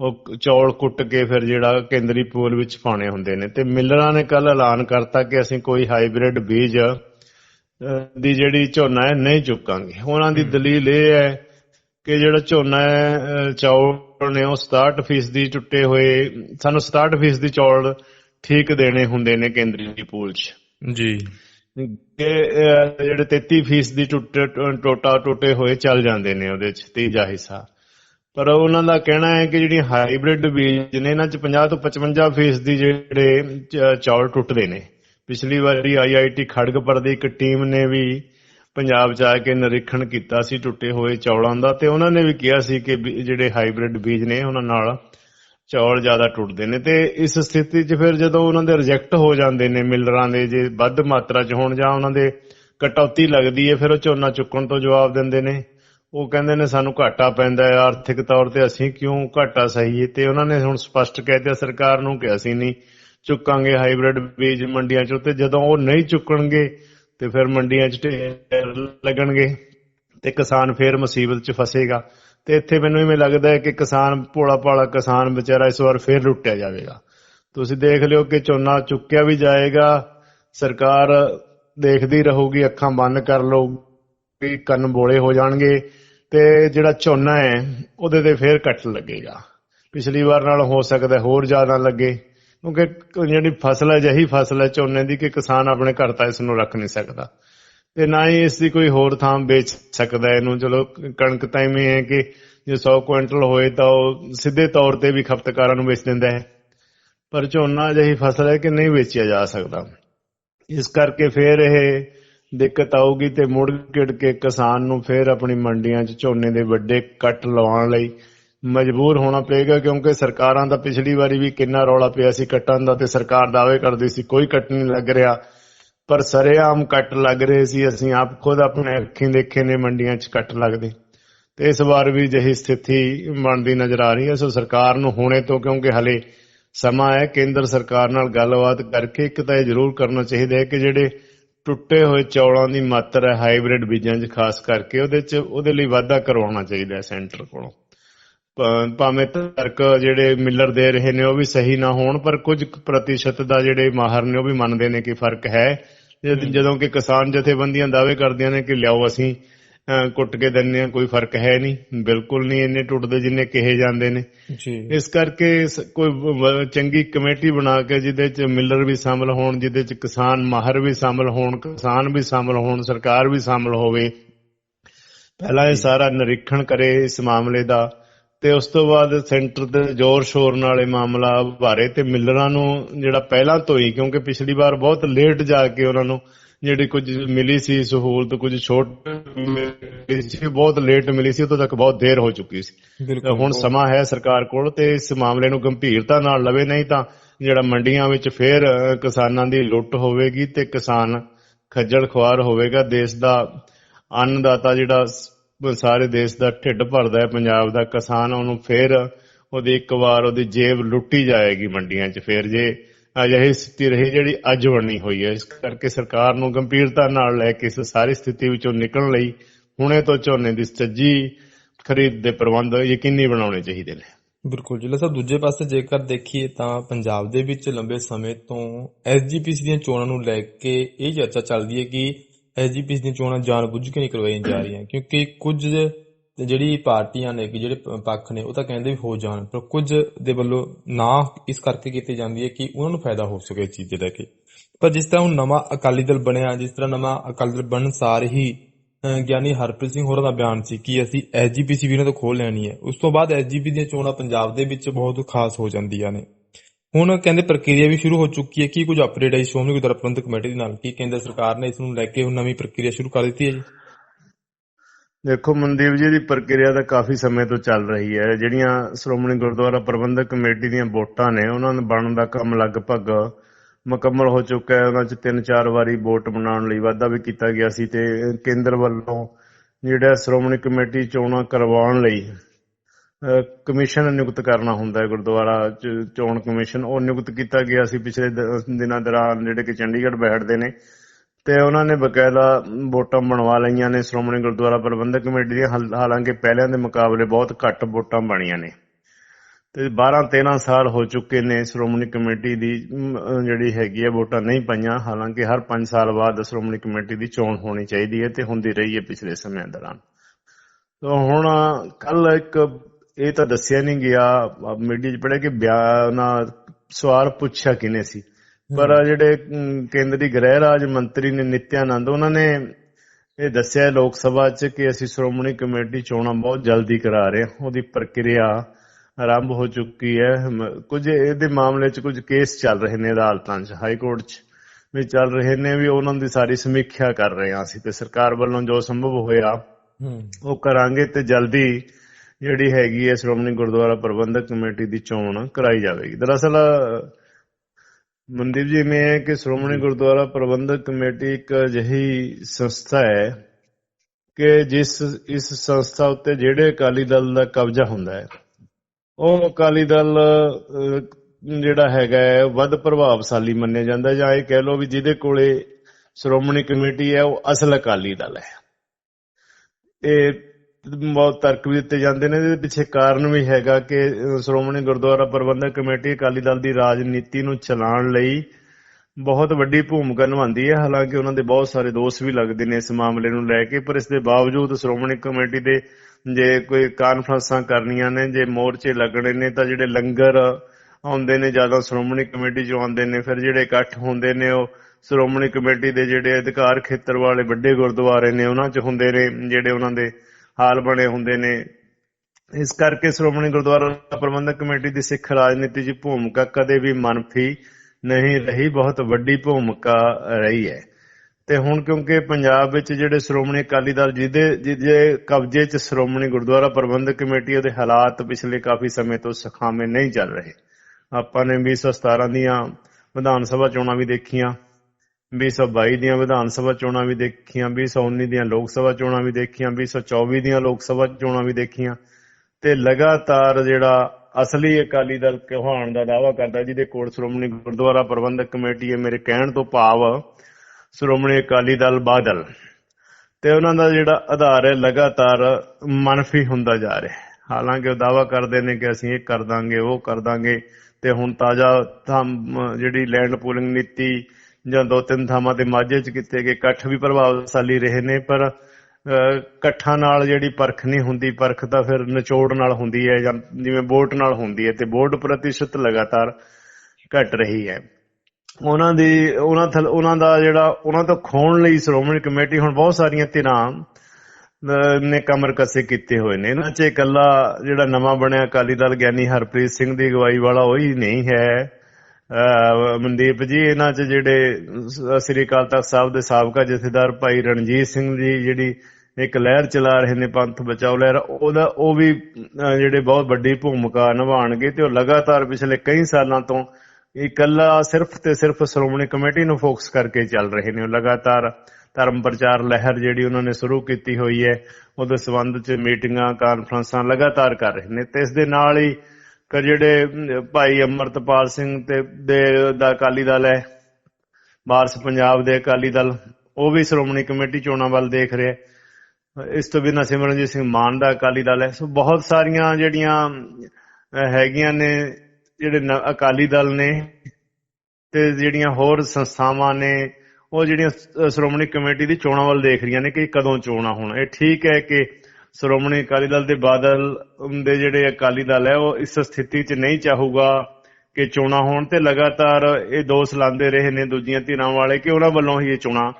S1: ਉਹ ਚੌਲ ਕੁੱਟ ਕੇ ਫਿਰ ਜਿਹੜਾ ਕੇਂਦਰੀ ਪੂਲ ਵਿੱਚ ਪਾਉਣੇ ਹੁੰਦੇ ਨੇ। ਤੇ ਮਿਲਰਾਂ ਨੇ ਕੱਲ ਐਲਾਨ ਕਰਤਾ ਕਿ ਅਸੀਂ ਕੋਈ ਹਾਈਬ੍ਰਿਡ ਬੀਜ ਦੀ ਜਿਹੜੀ ਝੋਨਾ ਹੈ ਨਹੀਂ ਚੁੱਕਾਂਗੇ। ਉਹਨਾਂ ਦੀ ਦਲੀਲ ਇਹ ਹੈ ਕਿ ਜਿਹੜਾ ਝੋਨਾ ਹੈ ਚੌਲ ਨੇ ਉਹ 67% ਦੀ ਟੁੱਟੇ ਹੋਏ ਸਾਨੂੰ 67% ਦੀ ਚੌਲ ਠੀਕ ਦੇਣੇ ਹੁੰਦੇ ਨੇ ਕੇਂਦਰੀ ਪੂਲ 'ਚ।
S2: ਜੀ।
S1: ਜਿਹੜੇ 33% ਦੀ ਟੁੱਟੇ ਟੋਟਾ ਟੁੱਟੇ ਹੋਏ ਚੱਲ ਜਾਂਦੇ ਨੇ ਉਹਦੇ 'ਚ ਤੀਜਾ ਹਿੱਸਾ। ਪਰ ਉਹਨਾਂ ਦਾ ਕਹਿਣਾ ਹੈ ਕਿ ਜਿਹੜੀ ਹਾਈਬ੍ਰਿਡ ਬੀਜ ਨੇ, ਇਹਨਾਂ 'ਚ 50 ਤੋਂ 55% ਦੀ ਜਿਹੜੇ ਚੌਲ ਟੁੱਟਦੇ ਨੇ। ਪਿਛਲੀ ਵਾਰੀ ਆਈਆਈਟੀ ਖੜਗਪੁਰ ਦੀ ਇੱਕ ਟੀਮ ਨੇ ਵੀ ਪੰਜਾਬ 'ਚ ਆ ਕੇ ਨਿਰੀਖਣ ਕੀਤਾ ਸੀ ਟੁੱਟੇ ਹੋਏ ਚੌਲਾਂ ਦਾ ਤੇ ਉਹਨਾਂ ਨੇ ਵੀ ਕਿਹਾ ਸੀ ਕਿ ਜਿਹੜੇ ਹਾਈਬ੍ਰਿਡ ਬੀਜ ਨੇ, ਉਹਨਾਂ ਨਾਲ ਚੌਲ ਜ਼ਿਆਦਾ ਟੁੱਟਦੇ ਨੇ। ਤੇ ਇਸ ਸਥਿਤੀ 'ਚ ਫਿਰ ਜਦੋਂ ਉਹਨਾਂ ਦੇ ਰਿਜੈਕਟ ਹੋ ਜਾਂਦੇ ਨੇ ਮਿਲਰਾਂ ਦੇ, ਜੇ ਵੱਧ ਮਾਤਰਾ 'ਚ ਹੋਣ ਜਾਂ ਉਹਨਾਂ ਦੇ ਕਟੌਤੀ ਲੱਗਦੀ ਹੈ ਫਿਰ ਉਹ ਝੋਨਾ ਚੁੱਕਣ ਤੋਂ ਜਵਾਬ ਦਿੰਦੇ ਨੇ। ਉਹ ਕਹਿੰਦੇ ਨੇ ਸਾਨੂੰ ਘਾਟਾ ਪੈਂਦਾ ਹੈ, ਆਰਥਿਕ ਤੌਰ ਤੇ ਅਸੀਂ ਕਿਉਂ ਘਾਟਾ ਸਹੀਏ? ਤੇ ਉਹਨਾਂ ਨੇ ਹੁਣ ਸਪਸ਼ਟ ਕਹਿ ਦਿੱਤਾ, ਸਰਕਾਰ ਨੂੰ ਕਿ ਅਸੀਂ ਨਹੀਂ, ਚੁੱਕਾਂਗੇ ਹਾਈਬ੍ਰਿਡ ਬੀਜ ਮੰਡੀਆਂ 'ਚੋਂ, ਤੇ ਜਦੋਂ ਉਹ ਨਹੀਂ ਚੁੱਕਣਗੇ, ਤੇ ਫਿਰ ਮੰਡੀਆਂ 'ਚ ਢੇਰ ਲੱਗਣਗੇ, ਤੇ ਕਿਸਾਨ ਫੇਰ ਮੁਸੀਬਤ 'ਚ ਫਸੇਗਾ। ਤੇ ਇੱਥੇ ਮੈਨੂੰ ਇਵੇਂ ਲੱਗਦਾ ਹੈ ਕਿ ਕਿਸਾਨ ਭੋਲਾ ਭਾਲਾ ਕਿਸਾਨ ਵਿਚਾਰਾ ਇਸ ਵਾਰ ਫੇਰ ਲੁੱਟਿਆ ਜਾਵੇਗਾ। ਤੁਸੀਂ ਦੇਖ ਲਿਓ ਕਿ ਝੋਨਾ ਚੁੱਕਿਆ ਵੀ ਜਾਏਗਾ, ਸਰਕਾਰ ਦੇਖਦੀ ਰਹੂਗੀ, ਅੱਖਾਂ ਬੰਦ ਕਰ ਲਊਗੀ ਕੰਨ ਬੋਲੇ ਹੋ ਜਾਣਗੇ ਤੇ ਜਿਹੜਾ ਝੋਨਾ ਹੈ, ਉਹਦੇ ਤੇ ਫੇਰ ਕੱਟ ਲੱਗੇਗਾ। ਪਿਛਲੀ ਵਾਰ ਨਾਲ ਹੋ ਸਕਦਾ ਹੋਰ ਜ਼ਿਆਦਾ ਲੱਗੇ, ਕਿਉਂਕਿ ਜਿਹੜੀ ਫਸਲ ਹੈ ਜਹੀ ਫਸਲ ਹੈ ਝੋਨੇ ਦੀ ਕਿ ਕਿਸਾਨ ਆਪਣੇ ਘਰ ਤਾਂ ਇਸ ਨੂੰ ਰੱਖ ਨਹੀਂ ਸਕਦਾ। ਤੇ ਨਾ ਹੀ ਇਸ ਦੀ ਕੋਈ ਹੋਰ ਥਾਂ ਵੇਚ ਸਕਦਾ ਇਹਨੂੰ। ਚਲੋ, ਕਣਕ ਤਾਂ ਇਵੇਂ ਹੈ ਕਿ ਜੇ 100 ਕੁਇੰਟਲ ਹੋਏ ਤਾਂ ਉਹ ਸਿੱਧੇ ਤੌਰ ਤੇ ਵੀ ਖਪਤਕਾਰਾਂ ਨੂੰ ਵੇਚ ਦਿੰਦਾ ਹੈ। ਪਰ ਝੋਨਾ ਜਿਹੀ ਫਸਲ ਹੈ ਕਿ ਨਹੀਂ ਵੇਚਿਆ ਜਾ ਸਕਦਾ। ਇਸ ਕਰਕੇ ਫੇਰ ਇਹ ਦਿੱਕਤ ਆਊਗੀ ਤੇ ਮੁੜ ਕਿੜ ਕੇ ਕਿਸਾਨ ਨੂੰ ਫਿਰ ਆਪਣੀ ਮੰਡੀਆਂ 'ਚ ਝੋਨੇ ਦੇ ਵੱਡੇ ਕੱਟ ਲਵਾਉਣ ਲਈ ਮਜਬੂਰ ਹੋਣਾ ਪਏਗਾ, ਕਿਉਂਕਿ ਸਰਕਾਰਾਂ ਦਾ ਪਿਛਲੀ ਵਾਰੀ ਵੀ ਕਿੰਨਾ ਰੌਲਾ ਪਿਆ ਸੀ ਕੱਟਾਂ ਦਾ ਤੇ ਸਰਕਾਰ ਦਾਅਵੇ ਕਰਦੀ ਸੀ, ਕੋਈ ਕੱਟ ਨਹੀਂ ਲੱਗ ਰਿਹਾ। ਪਰ ਸਰੇਆਮ ਕੱਟ ਲੱਗ ਰਹੇ ਸੀ, ਅਸੀਂ ਆਪ ਖੁਦ ਆਪਣੇ ਅੱਖੀਂ ਦੇਖੇ ਨੇ ਮੰਡੀਆਂ 'ਚ ਕੱਟ ਲੱਗਦੇ। ਤੇ ਇਸ ਵਾਰ ਵੀ ਜਿਹੀ ਸਥਿਤੀ ਬਣਦੀ ਨਜ਼ਰ ਆ ਰਹੀ ਹੈ। ਸੋ ਸਰਕਾਰ ਨੂੰ ਹੋਣੇ ਤੋਂ, ਕਿਉਂਕਿ ਹਲੇ ਸਮਾਂ ਹੈ, ਕੇਂਦਰ ਸਰਕਾਰ ਨਾਲ ਗੱਲਬਾਤ ਕਰਕੇ ਇੱਕ ਤਾਂ ਇਹ ਜ਼ਰੂਰ ਕਰਨਾ ਚਾਹੀਦਾ ਹੈ ਕਿ ਜਿਹੜੇ ਟੁੱਟੇ ਹੋਏ ਚੌਲਾਂ ਦੀ ਮਾਤਰਾ ਹੈ ਹਾਈਬ੍ਰਿਡ ਬੀਜਾਂ 'ਚ ਖਾਸ ਕਰਕੇ ਉਹਦੇ 'ਚ ਉਹਦੇ ਲਈ ਵਾਅਦਾ ਕਰਵਾਉਣਾ ਚਾਹੀਦਾ ਹੈ ਸੈਂਟਰ ਕੋਲੋਂ। ਭਾਵੇਂ ਤਰਕ ਜਿਹੜੇ ਮਿਲਰ ਦੇ ਰਹੇ ਨੇ ਉਹ ਵੀ ਸਹੀ ਨਾ ਹੋਣ ਪਰ ਕੁਝ ਪ੍ਰਤੀਸ਼ਤ ਦਾ ਜਿਹੜੇ ਮਾਹਰ ਨੇ ਉਹ ਵੀ ਮੰਨਦੇ ਨੇ ਕਿ ਫ਼ਰਕ ਹੈ। ਜਦ- ਕਿ ਕਿਸਾਨ ਜਥੇਬੰਦੀਆਂ ਦਾਅਵੇ ਕਰਦੀਆਂ ਨੇ ਕਿ ਲਿਆਓ ਅਸੀਂ ਕੁੱਟ ਕੇ ਦਿੰਨੇ ਆ ਕੋਈ ਫ਼ਰਕ ਹੈ ਨਹੀਂ ਬਿਲਕੁਲ ਨਹੀਂ ਇੰਨੇ ਟੁੱਟਦੇ ਜਿੰਨੇ ਕਹੇ ਜਾਂਦੇ ਨੇ।
S2: ਜੀ।
S1: ਇਸ ਕਰਕੇ ਕੋਈ ਚੰਗੀ ਕਮੇਟੀ ਬਣਾ ਕੇ ਜਿਹਦੇ ਚ ਮਿਲਰ ਵੀ ਸ਼ਾਮਲ ਹੋਣ ਜਿਹਦੇ ਚ ਕਿਸਾਨ ਮਾਹਰ ਵੀ ਸ਼ਾਮਲ ਹੋਣ ਕਿਸਾਨ ਵੀ ਸ਼ਾਮਲ ਹੋਣ ਸਰਕਾਰ ਵੀ ਸ਼ਾਮਲ ਹੋਵੇ ਪਹਿਲਾਂ ਇਹ ਸਾਰਾ ਨਿਰੀਖਣ ਕਰੇ ਇਸ ਮਾਮਲੇ ਦਾ ਤੇ ਉਸ ਤੋਂ ਬਾਅਦ ਸੈਂਟਰ ਤੇ ਜ਼ੋਰ ਸ਼ੋਰ ਨਾਲ ਇਹ ਮਾਮਲਾ ਉਭਾਰੇ ਤੇ ਮਿਲਰਾਂ ਨੂੰ ਜਿਹੜਾ ਪਹਿਲਾਂ ਤੋਂ ਹੀ ਕਿਉਂਕਿ ਪਿਛਲੀ ਵਾਰ ਬਹੁਤ ਲੇਟ ਜਾ ਕੇ ਉਹਨਾਂ ਨੂੰ ਜਿਹੜੀ ਕੁਝ ਮਿਲੀ ਸੀ ਸਹੂਲਤ ਕੁਝ ਛੋਟ ਮਿਲੀ ਸੀ ਬਹੁਤ ਲੇਟ ਮਿਲੀ ਸੀ ਉਦੋਂ ਤੱਕ ਬਹੁਤ ਦੇਰ ਹੋ ਚੁੱਕੀ ਸੀ। ਹੁਣ ਸਮਾਂ ਹੈ ਸਰਕਾਰ ਕੋਲ ਤੇ ਇਸ ਮਾਮਲੇ ਨੂੰ ਗੰਭੀਰਤਾ ਨਾਲ ਲਵੇ ਨਹੀਂ ਤਾਂ ਜਿਹੜਾ ਮੰਡੀਆਂ ਵਿੱਚ ਫੇਰ ਕਿਸਾਨਾਂ ਦੀ ਲੁੱਟ ਹੋਵੇਗੀ ਤੇ ਕਿਸਾਨ ਖੱਜਲ ਖੁਆਰ ਹੋਵੇਗਾ। ਦੇਸ਼ ਦਾ ਅੰਨਦਾਤਾ ਜਿਹੜਾ ਸਾਰੇ ਦੇਸ਼ ਦਾ ਢਿੱਡ ਭਰਦਾ ਹੈ ਪੰਜਾਬ ਦਾ ਕਿਸਾਨ ਉਹਨੂੰ ਫੇਰ ਉਹਦੀ ਇੱਕ ਵਾਰ ਉਹਦੀ ਜੇਬ ਲੁੱਟੀ ਜਾਏਗੀ ਮੰਡੀਆਂ 'ਚ। ਫੇਰ ਜੇ ਅਜਿਹੀ ਸਥਿਤੀ ਰਹੀ ਜਿਹੜੀ ਅੱਜ ਬਣੀ ਹੋਈ ਹੈ। ਇਸ ਕਰਕੇ ਸਰਕਾਰ ਨੂੰ ਗੰਭੀਰਤਾ ਨਾਲ ਲੈ ਕੇ ਇਸ ਸਾਰੀ ਸਥਿਤੀ ਵਿੱਚੋਂ ਨਿਕਲਣ ਲਈ ਹੁਣੇ ਤੋਂ ਝੋਨੇ ਦੀ ਸੱਜੀ ਖਰੀਦ ਦੇ ਪ੍ਰਬੰਧ ਯਕੀਨੀ ਬਣਾਉਣੇ ਚਾਹੀਦੇ ਨੇ।
S2: ਬਿਲਕੁਲ ਜੀ। ਸਾਹਿਬ ਦੂਜੇ ਪਾਸੇ ਜੇਕਰ ਦੇਖੀਏ ਤਾਂ ਪੰਜਾਬ ਦੇ ਵਿੱਚ ਲੰਬੇ ਸਮੇਂ ਤੋਂ ਐਸਜੀਪੀਸੀ ਦੀਆਂ ਚੋਣਾਂ ਨੂੰ ਲੈ ਕੇ ਇਹ ਚਰਚਾ ਚੱਲਦੀ ਹੈ ਕਿ ਐਸਜੀਪੀਸੀ ਦੀਆਂ ਚੋਣਾਂ ਜਾਣਬੁੱਝ ਕੇ ਨਹੀਂ ਕਰਵਾਈਆਂ ਜਾ ਰਹੀਆਂ, ਕਿਉਂਕਿ ਕੁਝ ਜਿਹੜੀ ਪਾਰਟੀਆਂ ਨੇ ਕਿ ਜਿਹੜੇ ਪੱਖ ਨੇ, ਉਹ ਤਾਂ ਕਹਿੰਦੇ ਵੀ ਹੋ ਜਾਣ, ਪਰ ਕੁਝ ਦੇ ਵੱਲੋਂ ਨਾ ਇਸ ਕਰਕੇ ਕੀਤੀ ਜਾਂਦੀ ਹੈ ਕਿ ਉਹਨਾਂ ਨੂੰ ਫਾਇਦਾ ਹੋ ਸਕੇ ਇਸ ਚੀਜ਼ ਦੇ ਲੈ ਕੇ। ਪਰ ਜਿਸ ਤਰ੍ਹਾਂ ਹੁਣ ਨਵਾਂ ਅਕਾਲੀ ਦਲ ਬਣਿਆ, ਜਿਸ ਤਰ੍ਹਾਂ ਨਵਾਂ ਅਕਾਲੀ ਦਲ ਬਣਨ ਸਾਰ ਹੀ ਗਿਆਨੀ ਹਰਪ੍ਰੀਤ ਸਿੰਘ ਹੋਰਾਂ ਦਾ ਬਿਆਨ ਸੀ ਕਿ ਅਸੀਂ ਐਸਜੀਪੀਸੀ ਵੀ ਇਹਨਾਂ ਤੋਂ ਖੋਲ ਲੈਣੀ ਹੈ। ਉਸ ਤੋਂ ਬਾਅਦ ਐਸਜੀਪੀ ਦੀਆਂ ਚੋਣਾਂ ਪੰਜਾਬ ਦੇ ਵਿੱਚ ਬਹੁਤ ਖਾਸ ਹੋ ਜਾਂਦੀਆਂ ਨੇ। ਹੁਣ ਕਹਿੰਦੇ ਪ੍ਰਕਿਰਿਆ ਵੀ ਸ਼ੁਰੂ ਹੋ ਚੁੱਕੀ ਹੈ। ਕੀ ਕੁਝ ਅਪਡੇਟ ਹੈ ਸ਼੍ਰੋਮਣੀ ਗੁਰਦੁਆਰਾ ਪ੍ਰਬੰਧਕ ਕਮੇਟੀ ਦੇ ਨਾਲ? ਕੀ ਕੇਂਦਰ ਸਰਕਾਰ ਨੇ ਇਸ ਨੂੰ ਲੈ ਕੇ ਹੁਣ ਨਵੀਂ ਪ੍ਰਕਿਰਿਆ ਸ਼ੁਰੂ ਕਰ ਦਿੱਤੀ ਹੈ ਜੀ?
S1: ਦੇਖੋ ਮਨਦੀਪ ਜੀ ਦੀ ਪ੍ਰਕਿਰਿਆ ਤਾਂ ਕਾਫੀ ਸਮੇਂ ਤੋਂ ਚੱਲ ਰਹੀ ਹੈ। ਜਿਹੜੀਆਂ ਸ਼੍ਰੋਮਣੀ ਗੁਰਦੁਆਰਾ ਪ੍ਰਬੰਧਕ ਕਮੇਟੀ ਦੀਆਂ ਵੋਟਾਂ ਨੇ, ਉਹਨਾਂ ਨੂੰ ਬਣਨ ਦਾ ਕੰਮ ਲਗਭਗ ਮੁਕੰਮਲ ਹੋ ਚੁੱਕਾ ਹੈ। ਉਹਨਾਂ 'ਚ ਤਿੰਨ ਚਾਰ ਵਾਰੀ ਵੋਟ ਬਣਾਉਣ ਲਈ ਵਾਅਦਾ ਵੀ ਕੀਤਾ ਗਿਆ ਸੀ ਤੇ ਕੇਂਦਰ ਵੱਲੋਂ ਜਿਹੜਾ ਸ਼੍ਰੋਮਣੀ ਕਮੇਟੀ ਚੋਣਾਂ ਕਰਵਾਉਣ ਲਈ ਕਮਿਸ਼ਨ ਨਿਯੁਕਤ ਕਰਨਾ ਹੁੰਦਾ ਹੈ। ਗੁਰਦੁਆਰਾ ਚ- ਚੋਣ ਕਮਿਸ਼ਨ ਉਹ ਨਿਯੁਕਤ ਕੀਤਾ ਗਿਆ ਸੀ। ਪਿਛਲੇ ਦਿਨਾਂ ਦੌਰਾਨ ਜਿਹੜੇ ਕਿ ਚੰਡੀਗੜ੍ਹ ਬੈਠਦੇ ਨੇ ਤੇ ਉਹਨਾਂ ਨੇ ਬਕਾਇਦਾ ਵੋਟਾਂ ਬਣਵਾ ਲਈਆਂ ਨੇ, ਸ਼੍ਰੋਮਣੀ ਗੁਰਦੁਆਰਾ ਪ੍ਰਬੰਧਕ ਕਮੇਟੀ ਦੀਆਂ ਹਾਲ- ਹਾਲਾਂਕਿ ਪਹਿਲਿਆਂ ਦੇ ਮੁਕਾਬਲੇ ਬਹੁਤ ਘੱਟ ਵੋਟਾਂ ਬਣੀਆਂ ਨੇ। ਤੇ 12 13 ਸਾਲ ਹੋ ਚੁੱਕੇ ਨੇ ਸ਼੍ਰੋਮਣੀ ਕਮੇਟੀ ਦੀ ਜਿਹੜੀ ਹੈਗੀ ਹੈ ਵੋਟਾਂ ਨਹੀਂ ਪਈਆਂ। ਹਾਲਾਂਕਿ ਹਰ 5 ਸਾਲ ਬਾਅਦ ਸ਼੍ਰੋਮਣੀ ਕਮੇਟੀ ਦੀ ਚੋਣ ਹੋਣੀ ਚਾਹੀਦੀ ਹੈ ਤੇ ਹੁੰਦੀ ਰਹੀ ਹੈ ਪਿਛਲੇ ਸਮੇਂ ਦੌਰਾਨ। ਤਾਂ ਹੁਣ ਕੱਲ ਇੱਕ ਇਹ ਤਾਂ ਦੱਸਿਆ ਨਹੀਂ ਗਿਆ ਮੀਡੀਆ 'ਚ ਪੜਿਆ ਕਿ ਬਿਆਨ, ਸਵਾਲ ਪੁੱਛਿਆ ਕਿਨੇ ਸੀ? ਪਰ ਜਿਹੜੇ ਕੇਂਦਰੀ ਗ੍ਰਹਿ ਰਾਜ ਮੰਤਰੀ ਨੇ ਨਿਤਿਆਨੰਦ ਉਹਨਾਂ ਨੇ ਇਹ ਦੱਸਿਆ ਲੋਕ ਸਭਾ 'ਚ ਕਿ ਅਸੀਂ ਸ਼੍ਰੋਮਣੀ ਕਮੇਟੀ ਚੋਣਾਂ ਬਹੁਤ ਜਲਦੀ ਕਰਾ ਰਹੇ ਹਾਂ। ਉਹਦੀ ਪ੍ਰਕਿਰਿਆ ਆਰੰਭ ਹੋ ਚੁੱਕੀ ਹੈ। ਕੁਝ ਇਹਦੇ ਮਾਮਲੇ 'ਚ ਕੁਝ ਕੇਸ ਚੱਲ ਰਹੇ ਨੇ ਅਦਾਲਤਾਂ 'ਚ ਹਾਈ ਕੋਰਟ 'ਚ ਵੀ ਚੱਲ ਰਹੇ ਨੇ ਵੀ ਉਹਨਾਂ ਦੀ ਸਾਰੀ ਸਮੀਖਿਆ ਕਰ ਰਹੇ ਹਾਂ ਅਸੀਂ ਤੇ ਸਰਕਾਰ ਵੱਲੋਂ ਜੋ ਸੰਭਵ ਹੋਇਆ ਉਹ ਕਰਾਂਗੇ ਤੇ ਜਲਦੀ ਜਿਹੜੀ ਹੈਗੀ ਹੈ ਸ਼੍ਰੋਮਣੀ ਗੁਰਦੁਆਰਾ ਪ੍ਰਬੰਧਕ ਕਮੇਟੀ ਦੀ ਚੋਣ ਕਰਾਈ ਜਾਵੇਗੀ। ਦਰਅਸਲ ਮਨਦੀਪ ਜੀ ਮੈਂ ਹੈ ਕਿ ਸ਼੍ਰੋਮਣੀ ਗੁਰਦੁਆਰਾ ਪ੍ਰਬੰਧਕ ਕਮੇਟੀ ਇੱਕ ਅਜਿਹੀ ਸੰਸਥਾ ਹੈ ਕਿ ਜਿਸ ਇਸ ਸੰਸਥਾ ਉੱਤੇ ਜਿਹੜੇ ਅਕਾਲੀ ਦਲ ਦਾ ਕਬਜ਼ਾ ਹੁੰਦਾ ਹੈ ਉਹ ਅਕਾਲੀ ਦਲ ਜਿਹੜਾ ਹੈਗਾ ਹੈ ਵੱਧ ਪ੍ਰਭਾਵਸ਼ਾਲੀ ਮੰਨਿਆ ਜਾਂਦਾ ਜਾਂ ਇਹ ਕਹਿ ਲਓ ਵੀ ਜਿਹਦੇ ਕੋਲੇ ਸ਼੍ਰੋਮਣੀ ਕਮੇਟੀ ਹੈ ਉਹ ਅਸਲ ਅਕਾਲੀ ਦਲ ਹੈ। ਇਹ ਬਹੁਤ ਤਰਕ ਵੀ ਦਿੱਤੇ ਜਾਂਦੇ ਨੇ, ਇਹਦੇ ਪਿੱਛੇ ਕਾਰਨ ਵੀ ਹੈਗਾ ਕਿ ਸ਼੍ਰੋਮਣੀ ਗੁਰਦੁਆਰਾ ਪ੍ਰਬੰਧਕ ਕਮੇਟੀ ਅਕਾਲੀ ਦਲ ਦੀ ਰਾਜਨੀਤੀ ਨੂੰ ਚਲਾਉਣ ਲਈ ਬਹੁਤ ਵੱਡੀ ਭੂਮਿਕਾ ਨਿਭਾਉਂਦੀ ਹੈ। ਹਾਲਾਂਕਿ ਉਹਨਾਂ ਦੇ ਬਹੁਤ ਸਾਰੇ ਦੋਸ਼ ਵੀ ਲੱਗਦੇ ਨੇ ਇਸ ਮਾਮਲੇ ਨੂੰ ਲੈ ਕੇ, ਪਰ ਇਸ ਦੇ ਬਾਵਜੂਦ ਸ਼੍ਰੋਮਣੀ ਕਮੇਟੀ ਦੇ ਜੇ ਕੋਈ ਕਾਨਫਰੰਸਾਂ ਕਰਨੀਆਂ ਨੇ, ਜੇ ਮੋਰਚੇ ਲੱਗਣੇ ਨੇ, ਤਾਂ ਜਿਹੜੇ ਲੰਗਰ ਆਉਂਦੇ ਨੇ ਜ਼ਿਆਦਾ ਸ਼੍ਰੋਮਣੀ ਕਮੇਟੀ ਚੋਂ ਆਉਂਦੇ ਨੇ, ਫਿਰ ਜਿਹੜੇ ਇਕੱਠ ਹੁੰਦੇ ਨੇ, ਉਹ ਸ਼੍ਰੋਮਣੀ ਕਮੇਟੀ ਦੇ ਜਿਹੜੇ ਅਧਿਕਾਰ ਖੇਤਰ ਵਾਲੇ ਵੱਡੇ ਗੁਰਦੁਆਰੇ ਨੇ, ਉਹਨਾਂ 'ਚ ਹੁੰਦੇ ਨੇ, ਜਿਹੜੇ ਉਹਨਾਂ ਦੇ ਹਾਲ ਬਣੇ ਹੁੰਦੇ ਨੇ। ਇਸ ਕਰਕੇ ਸ਼੍ਰੋਮਣੀ ਗੁਰਦੁਆਰਾ ਪ੍ਰਬੰਧਕ ਕਮੇਟੀ ਦੀ ਸਿੱਖ ਰਾਜਨੀਤੀ 'ਚ ਭੂਮਿਕਾ ਕਦੇ ਵੀ ਮਨਫੀ ਨਹੀਂ ਰਹੀ, ਬਹੁਤ ਵੱਡੀ ਭੂਮਿਕਾ ਰਹੀ ਹੈ। ਤੇ ਹੁਣ ਕਿਉਂਕਿ ਪੰਜਾਬ ਵਿੱਚ ਜਿਹੜੇ ਸ਼੍ਰੋਮਣੀ ਅਕਾਲੀ ਦਲ ਜਿਹਦੇ ਜਿਹਦੇ ਕਬਜ਼ੇ 'ਚ ਸ਼੍ਰੋਮਣੀ ਗੁਰਦੁਆਰਾ ਪ੍ਰਬੰਧਕ ਕਮੇਟੀ ਉਹਦੇ ਹਾਲਾਤ ਪਿਛਲੇ ਕਾਫੀ ਸਮੇਂ ਤੋਂ ਸਖਾਵੇਂ ਨਹੀਂ ਚੱਲ ਰਹੇ। ਆਪਾਂ ਨੇ 2017 ਦੀਆਂ ਵਿਧਾਨ ਸਭਾ ਚੋਣਾਂ ਵੀ ਦੇਖੀਆਂ। 2022 ਦੀਆਂ ਵਿਧਾਨ ਸਭਾ ਚੋਣਾਂ ਵੀ ਦੇਖੀਆਂ 2019 ਦੀਆਂ ਲੋਕ ਸਭਾ ਚੋਣਾਂ ਵੀ ਦੇਖੀਆਂ 2024 ਦੀਆਂ ਲੋਕ ਸਭਾ ਚੋਣਾਂ ਵੀ ਦੇਖੀਆਂ। ਤੇ ਲਗਾਤਾਰ ਜਿਹੜਾ ਅਸਲੀ ਅਕਾਲੀ ਦਲ ਕਹਾਉਣ ਦਾ ਦਾਅਵਾ ਕਰਦਾ, ਜਿਹਦੇ ਕੋਲ ਸ਼੍ਰੋਮਣੀ ਗੁਰਦੁਆਰਾ ਪ੍ਰਬੰਧਕ ਕਮੇਟੀ ਹੈ, ਮੇਰੇ ਕਹਿਣ ਤੋਂ ਭਾਵ ਸ਼੍ਰੋਮਣੀ ਅਕਾਲੀ ਦਲ ਬਾਦਲ। ਤੇ ਉਹਨਾਂ ਦਾ ਜਿਹੜਾ ਆਧਾਰ ਹੈ, ਲਗਾਤਾਰ ਮਨਫੀ ਹੁੰਦਾ ਜਾ ਰਿਹਾ ਹਾਲਾਂਕਿ ਉਹ ਦਾਵਾ ਕਰਦੇ ਨੇ ਕਿ ਅਸੀਂ ਇਹ ਕਰ ਦਾਂਗੇ, ਉਹ ਕਰ ਦਾਂਗੇ, ਤੇ ਹੁਣ ਤਾਜ਼ਾ ਥਾਂ ਜਿਹੜੀ ਲੈਂਡ ਪੂਲਿੰਗ ਨੀਤੀ ਜਾਂ ਦੋ ਤਿੰਨ ਥਾਵਾਂ ਤੇ ਮਾਝੇ ਚ ਕੀਤੇ ਗਏ ਇਕੱਠ ਵੀ ਪ੍ਰਭਾਵਸ਼ਾਲੀ ਰਹੇ ਨੇ ਪਰ ਅਹ, ਇਕੱਠਾਂ ਨਾਲ ਜਿਹੜੀ ਪਰਖ ਨਹੀਂ ਹੁੰਦੀ ਪਰਖ ਤਾਂ ਫਿਰ ਨਿਚੋੜ ਨਾਲ ਹੁੰਦੀ ਹੈ ਜਾਂ ਜਿਵੇਂ ਵੋਟ ਨਾਲ ਹੁੰਦੀ ਹੈ ਤੇ ਵੋਟ ਪ੍ਰਤੀਸ਼ਤ ਲਗਾਤਾਰ ਘਟ ਰਹੀ ਹੈ। ਉਹਨਾਂ ਦੀ ਉਹਨਾਂ ਥਲ ਉਹਨਾਂ ਦਾ ਜਿਹੜਾ ਉਹਨਾਂ ਤੋਂ ਖੋਣ ਲਈ ਸ਼੍ਰੋਮਣੀ ਕਮੇਟੀ ਹੁਣ ਬਹੁਤ ਸਾਰੀਆਂ ਧਿਰਾਂ ਨੇ ਕਮਰ ਕੱਸੇ ਕੀਤੇ ਹੋਏ ਨੇ। ਇਹਨਾਂ 'ਚ ਇਕੱਲਾ ਜਿਹੜਾ ਨਵਾਂ ਬਣਿਆ ਅਕਾਲੀ ਦਲ ਗਿਆਨੀ ਹਰਪ੍ਰੀਤ ਸਿੰਘ ਦੀ ਅਗਵਾਈ ਵਾਲਾ ਉਹ ਹੀ ਨਹੀਂ ਹੈ। ਮਨਦੀਪ ਜੀ, ਇਹਨਾਂ 'ਚ ਜਿਹੜੇ ਸ੍ਰੀ ਅਕਾਲ ਤਖਤ ਸਾਹਿਬ ਦੇ ਸਾਬਕਾ ਜਥੇਦਾਰ ਭਾਈ ਰਣਜੀਤ ਸਿੰਘ ਜੀ, ਜਿਹੜੀ ਇੱਕ ਲਹਿਰ ਚਲਾ ਰਹੇ ਨੇ ਪੰਥ ਬਚਾਓ ਲਹਿਰ, ਉਹਦਾ, ਉਹ ਵੀ ਜਿਹੜੇ ਬਹੁਤ ਵੱਡੀ ਭੂਮਿਕਾ ਨਿਭਾਉਣਗੇ ਤੇ ਉਹ ਲਗਾਤਾਰ ਪਿਛਲੇ ਕਈ ਸਾਲਾਂ ਤੋਂ ਇਕੱਲਾ ਸਿਰਫ ਤੇ ਸਿਰਫ ਸ਼੍ਰੋਮਣੀ ਕਮੇਟੀ ਨੂੰ ਫੋਕਸ ਕਰਕੇ ਚੱਲ ਰਹੇ ਨੇ। ਉਹ ਲਗਾਤਾਰ ਧਰਮ ਪ੍ਰਚਾਰ ਲਹਿਰ ਜਿਹੜੀ ਉਹਨਾਂ ਨੇ ਸ਼ੁਰੂ ਕੀਤੀ ਹੋਈ ਹੈ, ਉਹਦੇ ਸਬੰਧ ਚ ਮੀਟਿੰਗਾਂ, ਕਾਨਫਰੰਸਾਂ ਲਗਾਤਾਰ ਕਰ ਰਹੇ ਨੇ। ਤੇ ਇਸ ਦੇ ਨਾਲ ਹੀ ਕ ਜਿਹੜੇ ਭਾਈ ਅਮਰਤਪਾਲ ਸਿੰਘ ਤੇ ਦੇ, ਦਾ ਅਕਾਲੀ ਦਲ ਹੈ, ਵਾਰਸ ਪੰਜਾਬ ਦੇ ਅਕਾਲੀ ਦਲ, ਉਹ ਵੀ ਸ਼੍ਰੋਮਣੀ ਕਮੇਟੀ ਚੋਣਾਂ ਵੱਲ ਦੇਖ ਰਿਹਾ ਇਸ ਤੋਂ ਬਿਨਾਂ ਸਿਮਰਨਜੀਤ ਸਿੰਘ ਮਾਨ ਦਾ ਅਕਾਲੀ ਦਲ ਹੈ। ਸੋ ਬਹੁਤ ਸਾਰੀਆਂ ਜਿਹੜੀਆਂ ਹੈਗੀਆਂ ਨੇ, ਜਿਹੜੇ ਨ- ਅਕਾਲੀ ਦਲ ਨੇ ਤੇ ਜਿਹੜੀਆਂ ਹੋਰ ਸੰਸਥਾਵਾਂ ਨੇ, ਉਹ ਜਿਹੜੀਆਂ ਸ਼੍ਰੋਮਣੀ ਕਮੇਟੀ ਦੀ ਚੋਣਾਂ ਵੱਲ ਦੇਖ ਰਹੀਆਂ ਨੇ ਕਿ ਕਦੋਂ ਚੋਣਾਂ ਹੋਣ। ਇਹ ਠੀਕ ਹੈ ਕਿ ਸ਼੍ਰੋਮਣੀ ਅਕਾਲੀ ਦਲ ਦੇ ਬਾਦਲ ਦੇ ਜਿਹੜੇ ਅਕਾਲੀ ਦਲ ਹੈ, ਉਹ ਇਸ ਸਥਿਤੀ 'ਚ ਨਹੀਂ ਚਾਹੂਗਾ ਕਿ ਚੋਣਾਂ ਹੋਣ ਤੇ ਲਗਾਤਾਰ ਇਹ ਦੋਸ਼ ਲਾਉਂਦੇ ਰਹੇ ਨੇ ਦੂਜੀਆਂ ਧਿਰਾਂ ਵਾਲੇ ਕਿ ਉਹਨਾਂ ਵੱਲੋਂ ਹੀ ਇਹ ਚੋਣਾਂ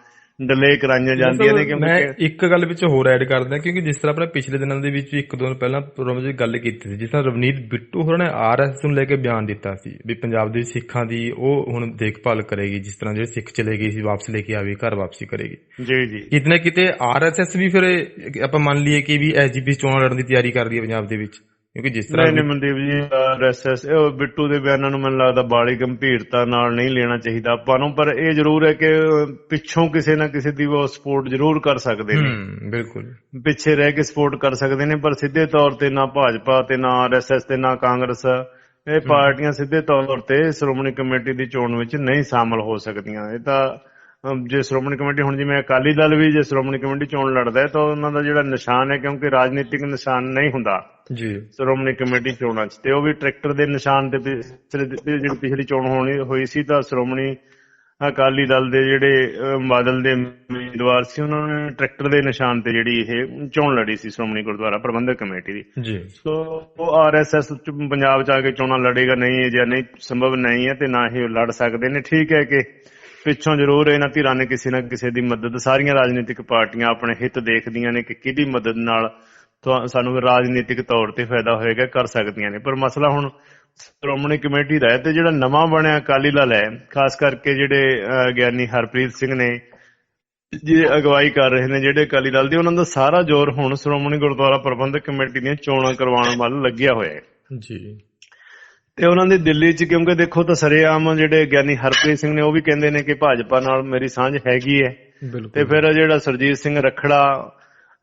S1: ਡਿਲੇ ਕਰਾਈਆਂ ਜਾਂਦੀਆਂ ਨੇ
S2: ਮੈਂ
S1: ਕਿਉਂਕਿ
S2: ਇੱਕ ਗੱਲ ਵਿੱਚ ਹੋਰ ਐਡ ਕਰ ਦਿਆਂ ਕਿਉਂਕਿ ਜਿਸ ਤਰ੍ਹਾਂ ਆਪਣੇ ਪਿਛਲੇ ਦਿਨਾਂ ਦੇ ਵਿੱਚ ਇੱਕ ਦੋ ਦਿਨ ਪਹਿਲਾਂ ਪ੍ਰੋਗਰਾਮ 'ਚ ਗੱਲ ਕੀਤੀ ਸੀ ਜਿਸ ਤਰ੍ਹਾਂ ਰਵਨੀਤ ਬਿੱਟੂ ਹੋਰਾਂ ਨੇ ਆਰਐਸਐਸ ਨੂੰ ਲੈ ਕੇ ਬਿਆਨ ਦਿੱਤਾ ਸੀ ਵੀ ਪੰਜਾਬ ਦੇ ਸਿੱਖਾਂ ਦੀ ਉਹ ਹੁਣ ਦੇਖਭਾਲ ਕਰੇਗੀ ਜਿਸ ਤਰ੍ਹਾਂ ਜਿਹੜੇ ਸਿੱਖ ਚਲੇ ਗਏ ਸੀ ਵਾਪਸ ਲੈ ਕੇ ਆਵੇ ਘਰ ਵਾਪਸੀ ਕਰੇਗੀ।
S1: ਜੀ ਜੀ।
S2: ਕਿਤੇ ਨਾ ਕਿਤੇ ਆਰਐਸਐਸ ਵੀ ਫਿਰ ਆਪਾਂ ਮੰਨ ਲਈਏ ਕਿ ਵੀ ਐਸਜੀਪੀ ਚੋਣਾਂ ਲੜਨ ਦੀ ਤਿਆਰੀ ਕਰ ਰਹੀ ਹੈ ਪੰਜਾਬ ਦੇ ਵਿੱਚ। ਕਿਉਂਕਿ ਜਿਸ ਤਰ੍ਹਾਂ
S1: ਨਹੀਂ ਮਨਦੀਪ ਜੀ ਆਰਐਸਐਸ ਉਹ ਬਿੱਟੂ ਦੇ ਬਿਆਨਾਂ ਨੂੰ ਮੈਨੂੰ ਲੱਗਦਾ ਬਾਲੀ ਗੰਭੀਰਤਾ ਨਾਲ ਨਹੀਂ ਲੈਣਾ ਚਾਹੀਦਾ ਆਪਾਂ ਨੂੰ ਪਰ ਇਹ ਜ਼ਰੂਰ ਹੈ ਕਿ ਪਿੱਛੋਂ ਕਿਸੇ ਨਾ ਕਿਸੇ ਦੀ ਉਹ ਸਪੋਰਟ ਜ਼ਰੂਰ ਕਰ ਸਕਦੇ ਨੇ।
S2: ਬਿਲਕੁਲ।
S1: ਪਿੱਛੇ ਰਹਿ ਕੇ ਸਪੋਰਟ ਕਰ ਸਕਦੇ ਨੇ ਪਰ ਸਿੱਧੇ ਤੌਰ ਤੇ ਨਾ ਭਾਜਪਾ ਤੇ ਨਾ ਆਰਐਸਐਸ ਤੇ ਨਾ ਕਾਂਗਰਸ ਇਹ ਪਾਰਟੀਆਂ ਸਿੱਧੇ ਤੌਰ ਤੇ ਸ਼੍ਰੋਮਣੀ ਕਮੇਟੀ ਦੀ ਚੋਣ ਵਿੱਚ ਨਹੀਂ ਸ਼ਾਮਲ ਹੋ ਸਕਦੀਆਂ। ਇਹ ਤਾਂ ਜੇ ਸ਼੍ਰੋਮਣੀ ਕਮੇਟੀ ਹੁਣ ਜਿਵੇਂ ਅਕਾਲੀ ਦਲ ਵੀ ਜੇ ਸ਼੍ਰੋਮਣੀ ਕਮੇਟੀ ਚੋਣ ਲੜਦਾ ਹੈ ਤਾਂ ਉਹਨਾਂ ਦਾ ਜਿਹੜਾ ਨਿਸ਼ਾਨ ਹੈ ਕਿਉਂਕਿ ਰਾਜਨੀਤਿਕ ਨਿਸ਼ਾਨ ਨਹੀਂ ਹੁੰਦਾ
S2: ਜੀ।
S1: ਸ਼੍ਰੋਮਣੀ ਕਮੇਟੀ ਚੋਣਾਂ 'ਚ ਤੇ ਉਹ ਵੀ ਟਰੈਕਟਰ ਦੇ ਨਿਸ਼ਾਨ ਤੇ ਜਿਹੜੀ ਪਿਛਲੀ ਚੋਣ ਹੋਣੀ ਹੋਈ ਸੀ ਤਾਂ ਸ਼੍ਰੋਮਣੀ ਅਕਾਲੀ ਦਲ ਦੇ ਜਿਹੜੇ ਬਾਦਲ ਦੇ ਉਮੀਦਵਾਰ ਸੀ ਉਹਨਾਂ ਨੇ ਟਰੈਕਟਰ ਦੇ ਨਿਸ਼ਾਨ ਤੇ ਜਿਹੜੀ ਇਹ ਚੋਣ ਲੜੀ ਸੀ ਸ਼੍ਰੋਮਣੀ ਗੁਰਦੁਆਰਾ ਪ੍ਰਬੰਧਕ ਕਮੇਟੀ ਦੀ।
S2: ਜੀ।
S1: ਸੋ ਉਹ ਆਰਐਸਐਸ ਪੰਜਾਬ ਚ ਆ ਕੇ ਚੋਣਾਂ ਲੜੇਗਾ ਨਹੀਂ ਜਾਂ ਨਹੀਂ ਸੰਭਵ ਨਹੀਂ ਹੈ ਤੇ ਨਾ ਹੀ ਉਹ ਲੜ ਸਕਦੇ ਨੇ। ਠੀਕ ਹੈ ਕਿ ਪਿੱਛੋਂ ਜ਼ਰੂਰ ਇਹਨਾਂ ਧਿਰਾਂ ਨੇ ਕਿਸੇ ਨਾ ਕਿਸੇ ਦੀ ਮਦਦ, ਸਾਰੀਆਂ ਰਾਜਨੀਤਿਕ ਪਾਰਟੀਆਂ ਆਪਣੇ ਹਿੱਤ ਦੇਖਦੀਆਂ ਨੇ ਕਿ ਕਿਹਦੀ ਮਦਦ ਨਾਲ ਸਾਨੂੰ ਰਾਜਨੀਤਿਕ ਤੌਰ ਤੇ ਫਾਇਦਾ ਹੋਏਗਾ, ਕਰ ਸਕਦੀਆਂ ਨੇ। ਪਰ ਮਸਲਾ ਹੁਣ ਸ਼੍ਰੋਮਣੀ ਕਮੇਟੀ ਦਾ ਹੈ ਤੇ ਜਿਹੜਾ ਨਵਾਂ ਬਣਿਆ ਅਕਾਲੀ ਦਲ ਹੈ, ਖਾਸ ਕਰਕੇ ਜਿਹੜੇ ਗਿਆਨੀ ਹਰਪ੍ਰੀਤ ਸਿੰਘ ਨੇ, ਜੀ, ਅਗਵਾਈ ਕਰ ਰਹੇ ਨੇ ਜਿਹੜੇ ਅਕਾਲੀ ਦਲ ਦੀ, ਉਹਨਾਂ ਦਾ ਸਾਰਾ ਜ਼ੋਰ ਹੁਣ ਸ਼੍ਰੋਮਣੀ ਗੁਰਦੁਆਰਾ ਪ੍ਰਬੰਧਕ ਕਮੇਟੀ ਦੀਆਂ ਚੋਣਾਂ ਕਰਵਾਉਣ ਵੱਲ ਲੱਗਿਆ ਹੋਇਆ ਹੈ।
S2: ਜੀ।
S1: ਤੇ ਉਹਨਾਂ ਦੀ ਦਿੱਲੀ 'ਚ ਕਿਉਂਕਿ ਦੇਖੋ ਤਾਂ ਸਰੇਆਮ ਜਿਹੜੇ ਗਿਆਨੀ ਹਰਪ੍ਰੀਤ ਸਿੰਘ ਨੇ ਉਹ ਵੀ ਕਹਿੰਦੇ ਨੇ ਕਿ ਭਾਜਪਾ ਨਾਲ ਮੇਰੀ ਸਾਂਝ ਹੈਗੀ ਹੈ। ਤੇ ਫਿਰ ਜਿਹੜਾ ਸਰਜੀਤ ਸਿੰਘ ਰਖੜਾ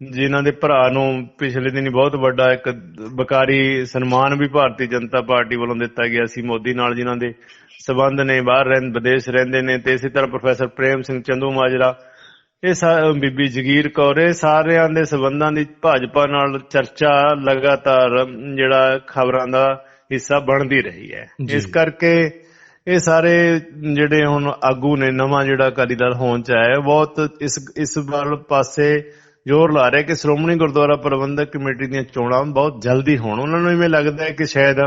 S1: ਜਿਨ੍ਹਾਂ ਦੇ ਭਰਾ ਨੂੰ ਪਿਛਲੇ ਦਿਨੀ ਬਹੁਤ ਵੱਡਾ ਇੱਕ ਬਕਾਰੀ ਸਨਮਾਨ ਵੀ ਭਾਰਤੀ ਜਨਤਾ ਪਾਰਟੀ ਵੱਲੋਂ ਦਿੱਤਾ ਗਿਆ ਸੀ ਮੋਦੀ ਨਾਲ ਜਿਨ੍ਹਾਂ ਦੇ ਸਬੰਧ ਨੇ ਬਾਹਰ ਰਹਿੰਦੇ ਵਿਦੇਸ਼ ਰਹਿੰਦੇ ਨੇ ਤੇ ਇਸੇ ਤਰ੍ਹਾਂ ਪ੍ਰੋਫੈਸਰ ਪ੍ਰੇਮ ਸਿੰਘ ਚੰਦੂ ਮਾਜਰਾ ਇਹ ਬੀਬੀ ਜਗੀਰ ਕੌਰ ਇਹ ਸਾਰਿਆਂ ਦੇ ਸਬੰਧਾਂ ਦੀ ਭਾਜਪਾ ਨਾਲ ਚਰਚਾ ਲਗਾਤਾਰ ਜਿਹੜਾ ਖਬਰਾਂ ਦਾ ਹਿੱਸਾ ਬਣਦੀ ਰਹੀ ਹੈ। ਇਸ ਕਰਕੇ ਇਹ ਸਾਰੇ ਜਿਹੜੇ ਹੁਣ ਆਗੂ ਨੇ ਨਵਾਂ ਜਿਹੜਾ ਅਕਾਲੀ ਦਲ ਹੋਣ ਚ ਆਇਆ ਬਹੁਤ ਇਸ ਇਸ ਵੱਲ ਪਾਸੇ ਜ਼ੋਰ ਲਾ ਰਿਹਾ ਕਿ ਸ਼੍ਰੋਮਣੀ ਗੁਰਦੁਆਰਾ ਪ੍ਰਬੰਧਕ ਕਮੇਟੀ ਦੀਆਂ ਚੋਣਾਂ ਬਹੁਤ ਜਲਦੀ ਹੋਣ। ਉਹਨਾਂ ਨੂੰ ਇਵੇਂ ਲੱਗਦਾ ਹੈ ਕਿ ਸ਼ਾਇਦ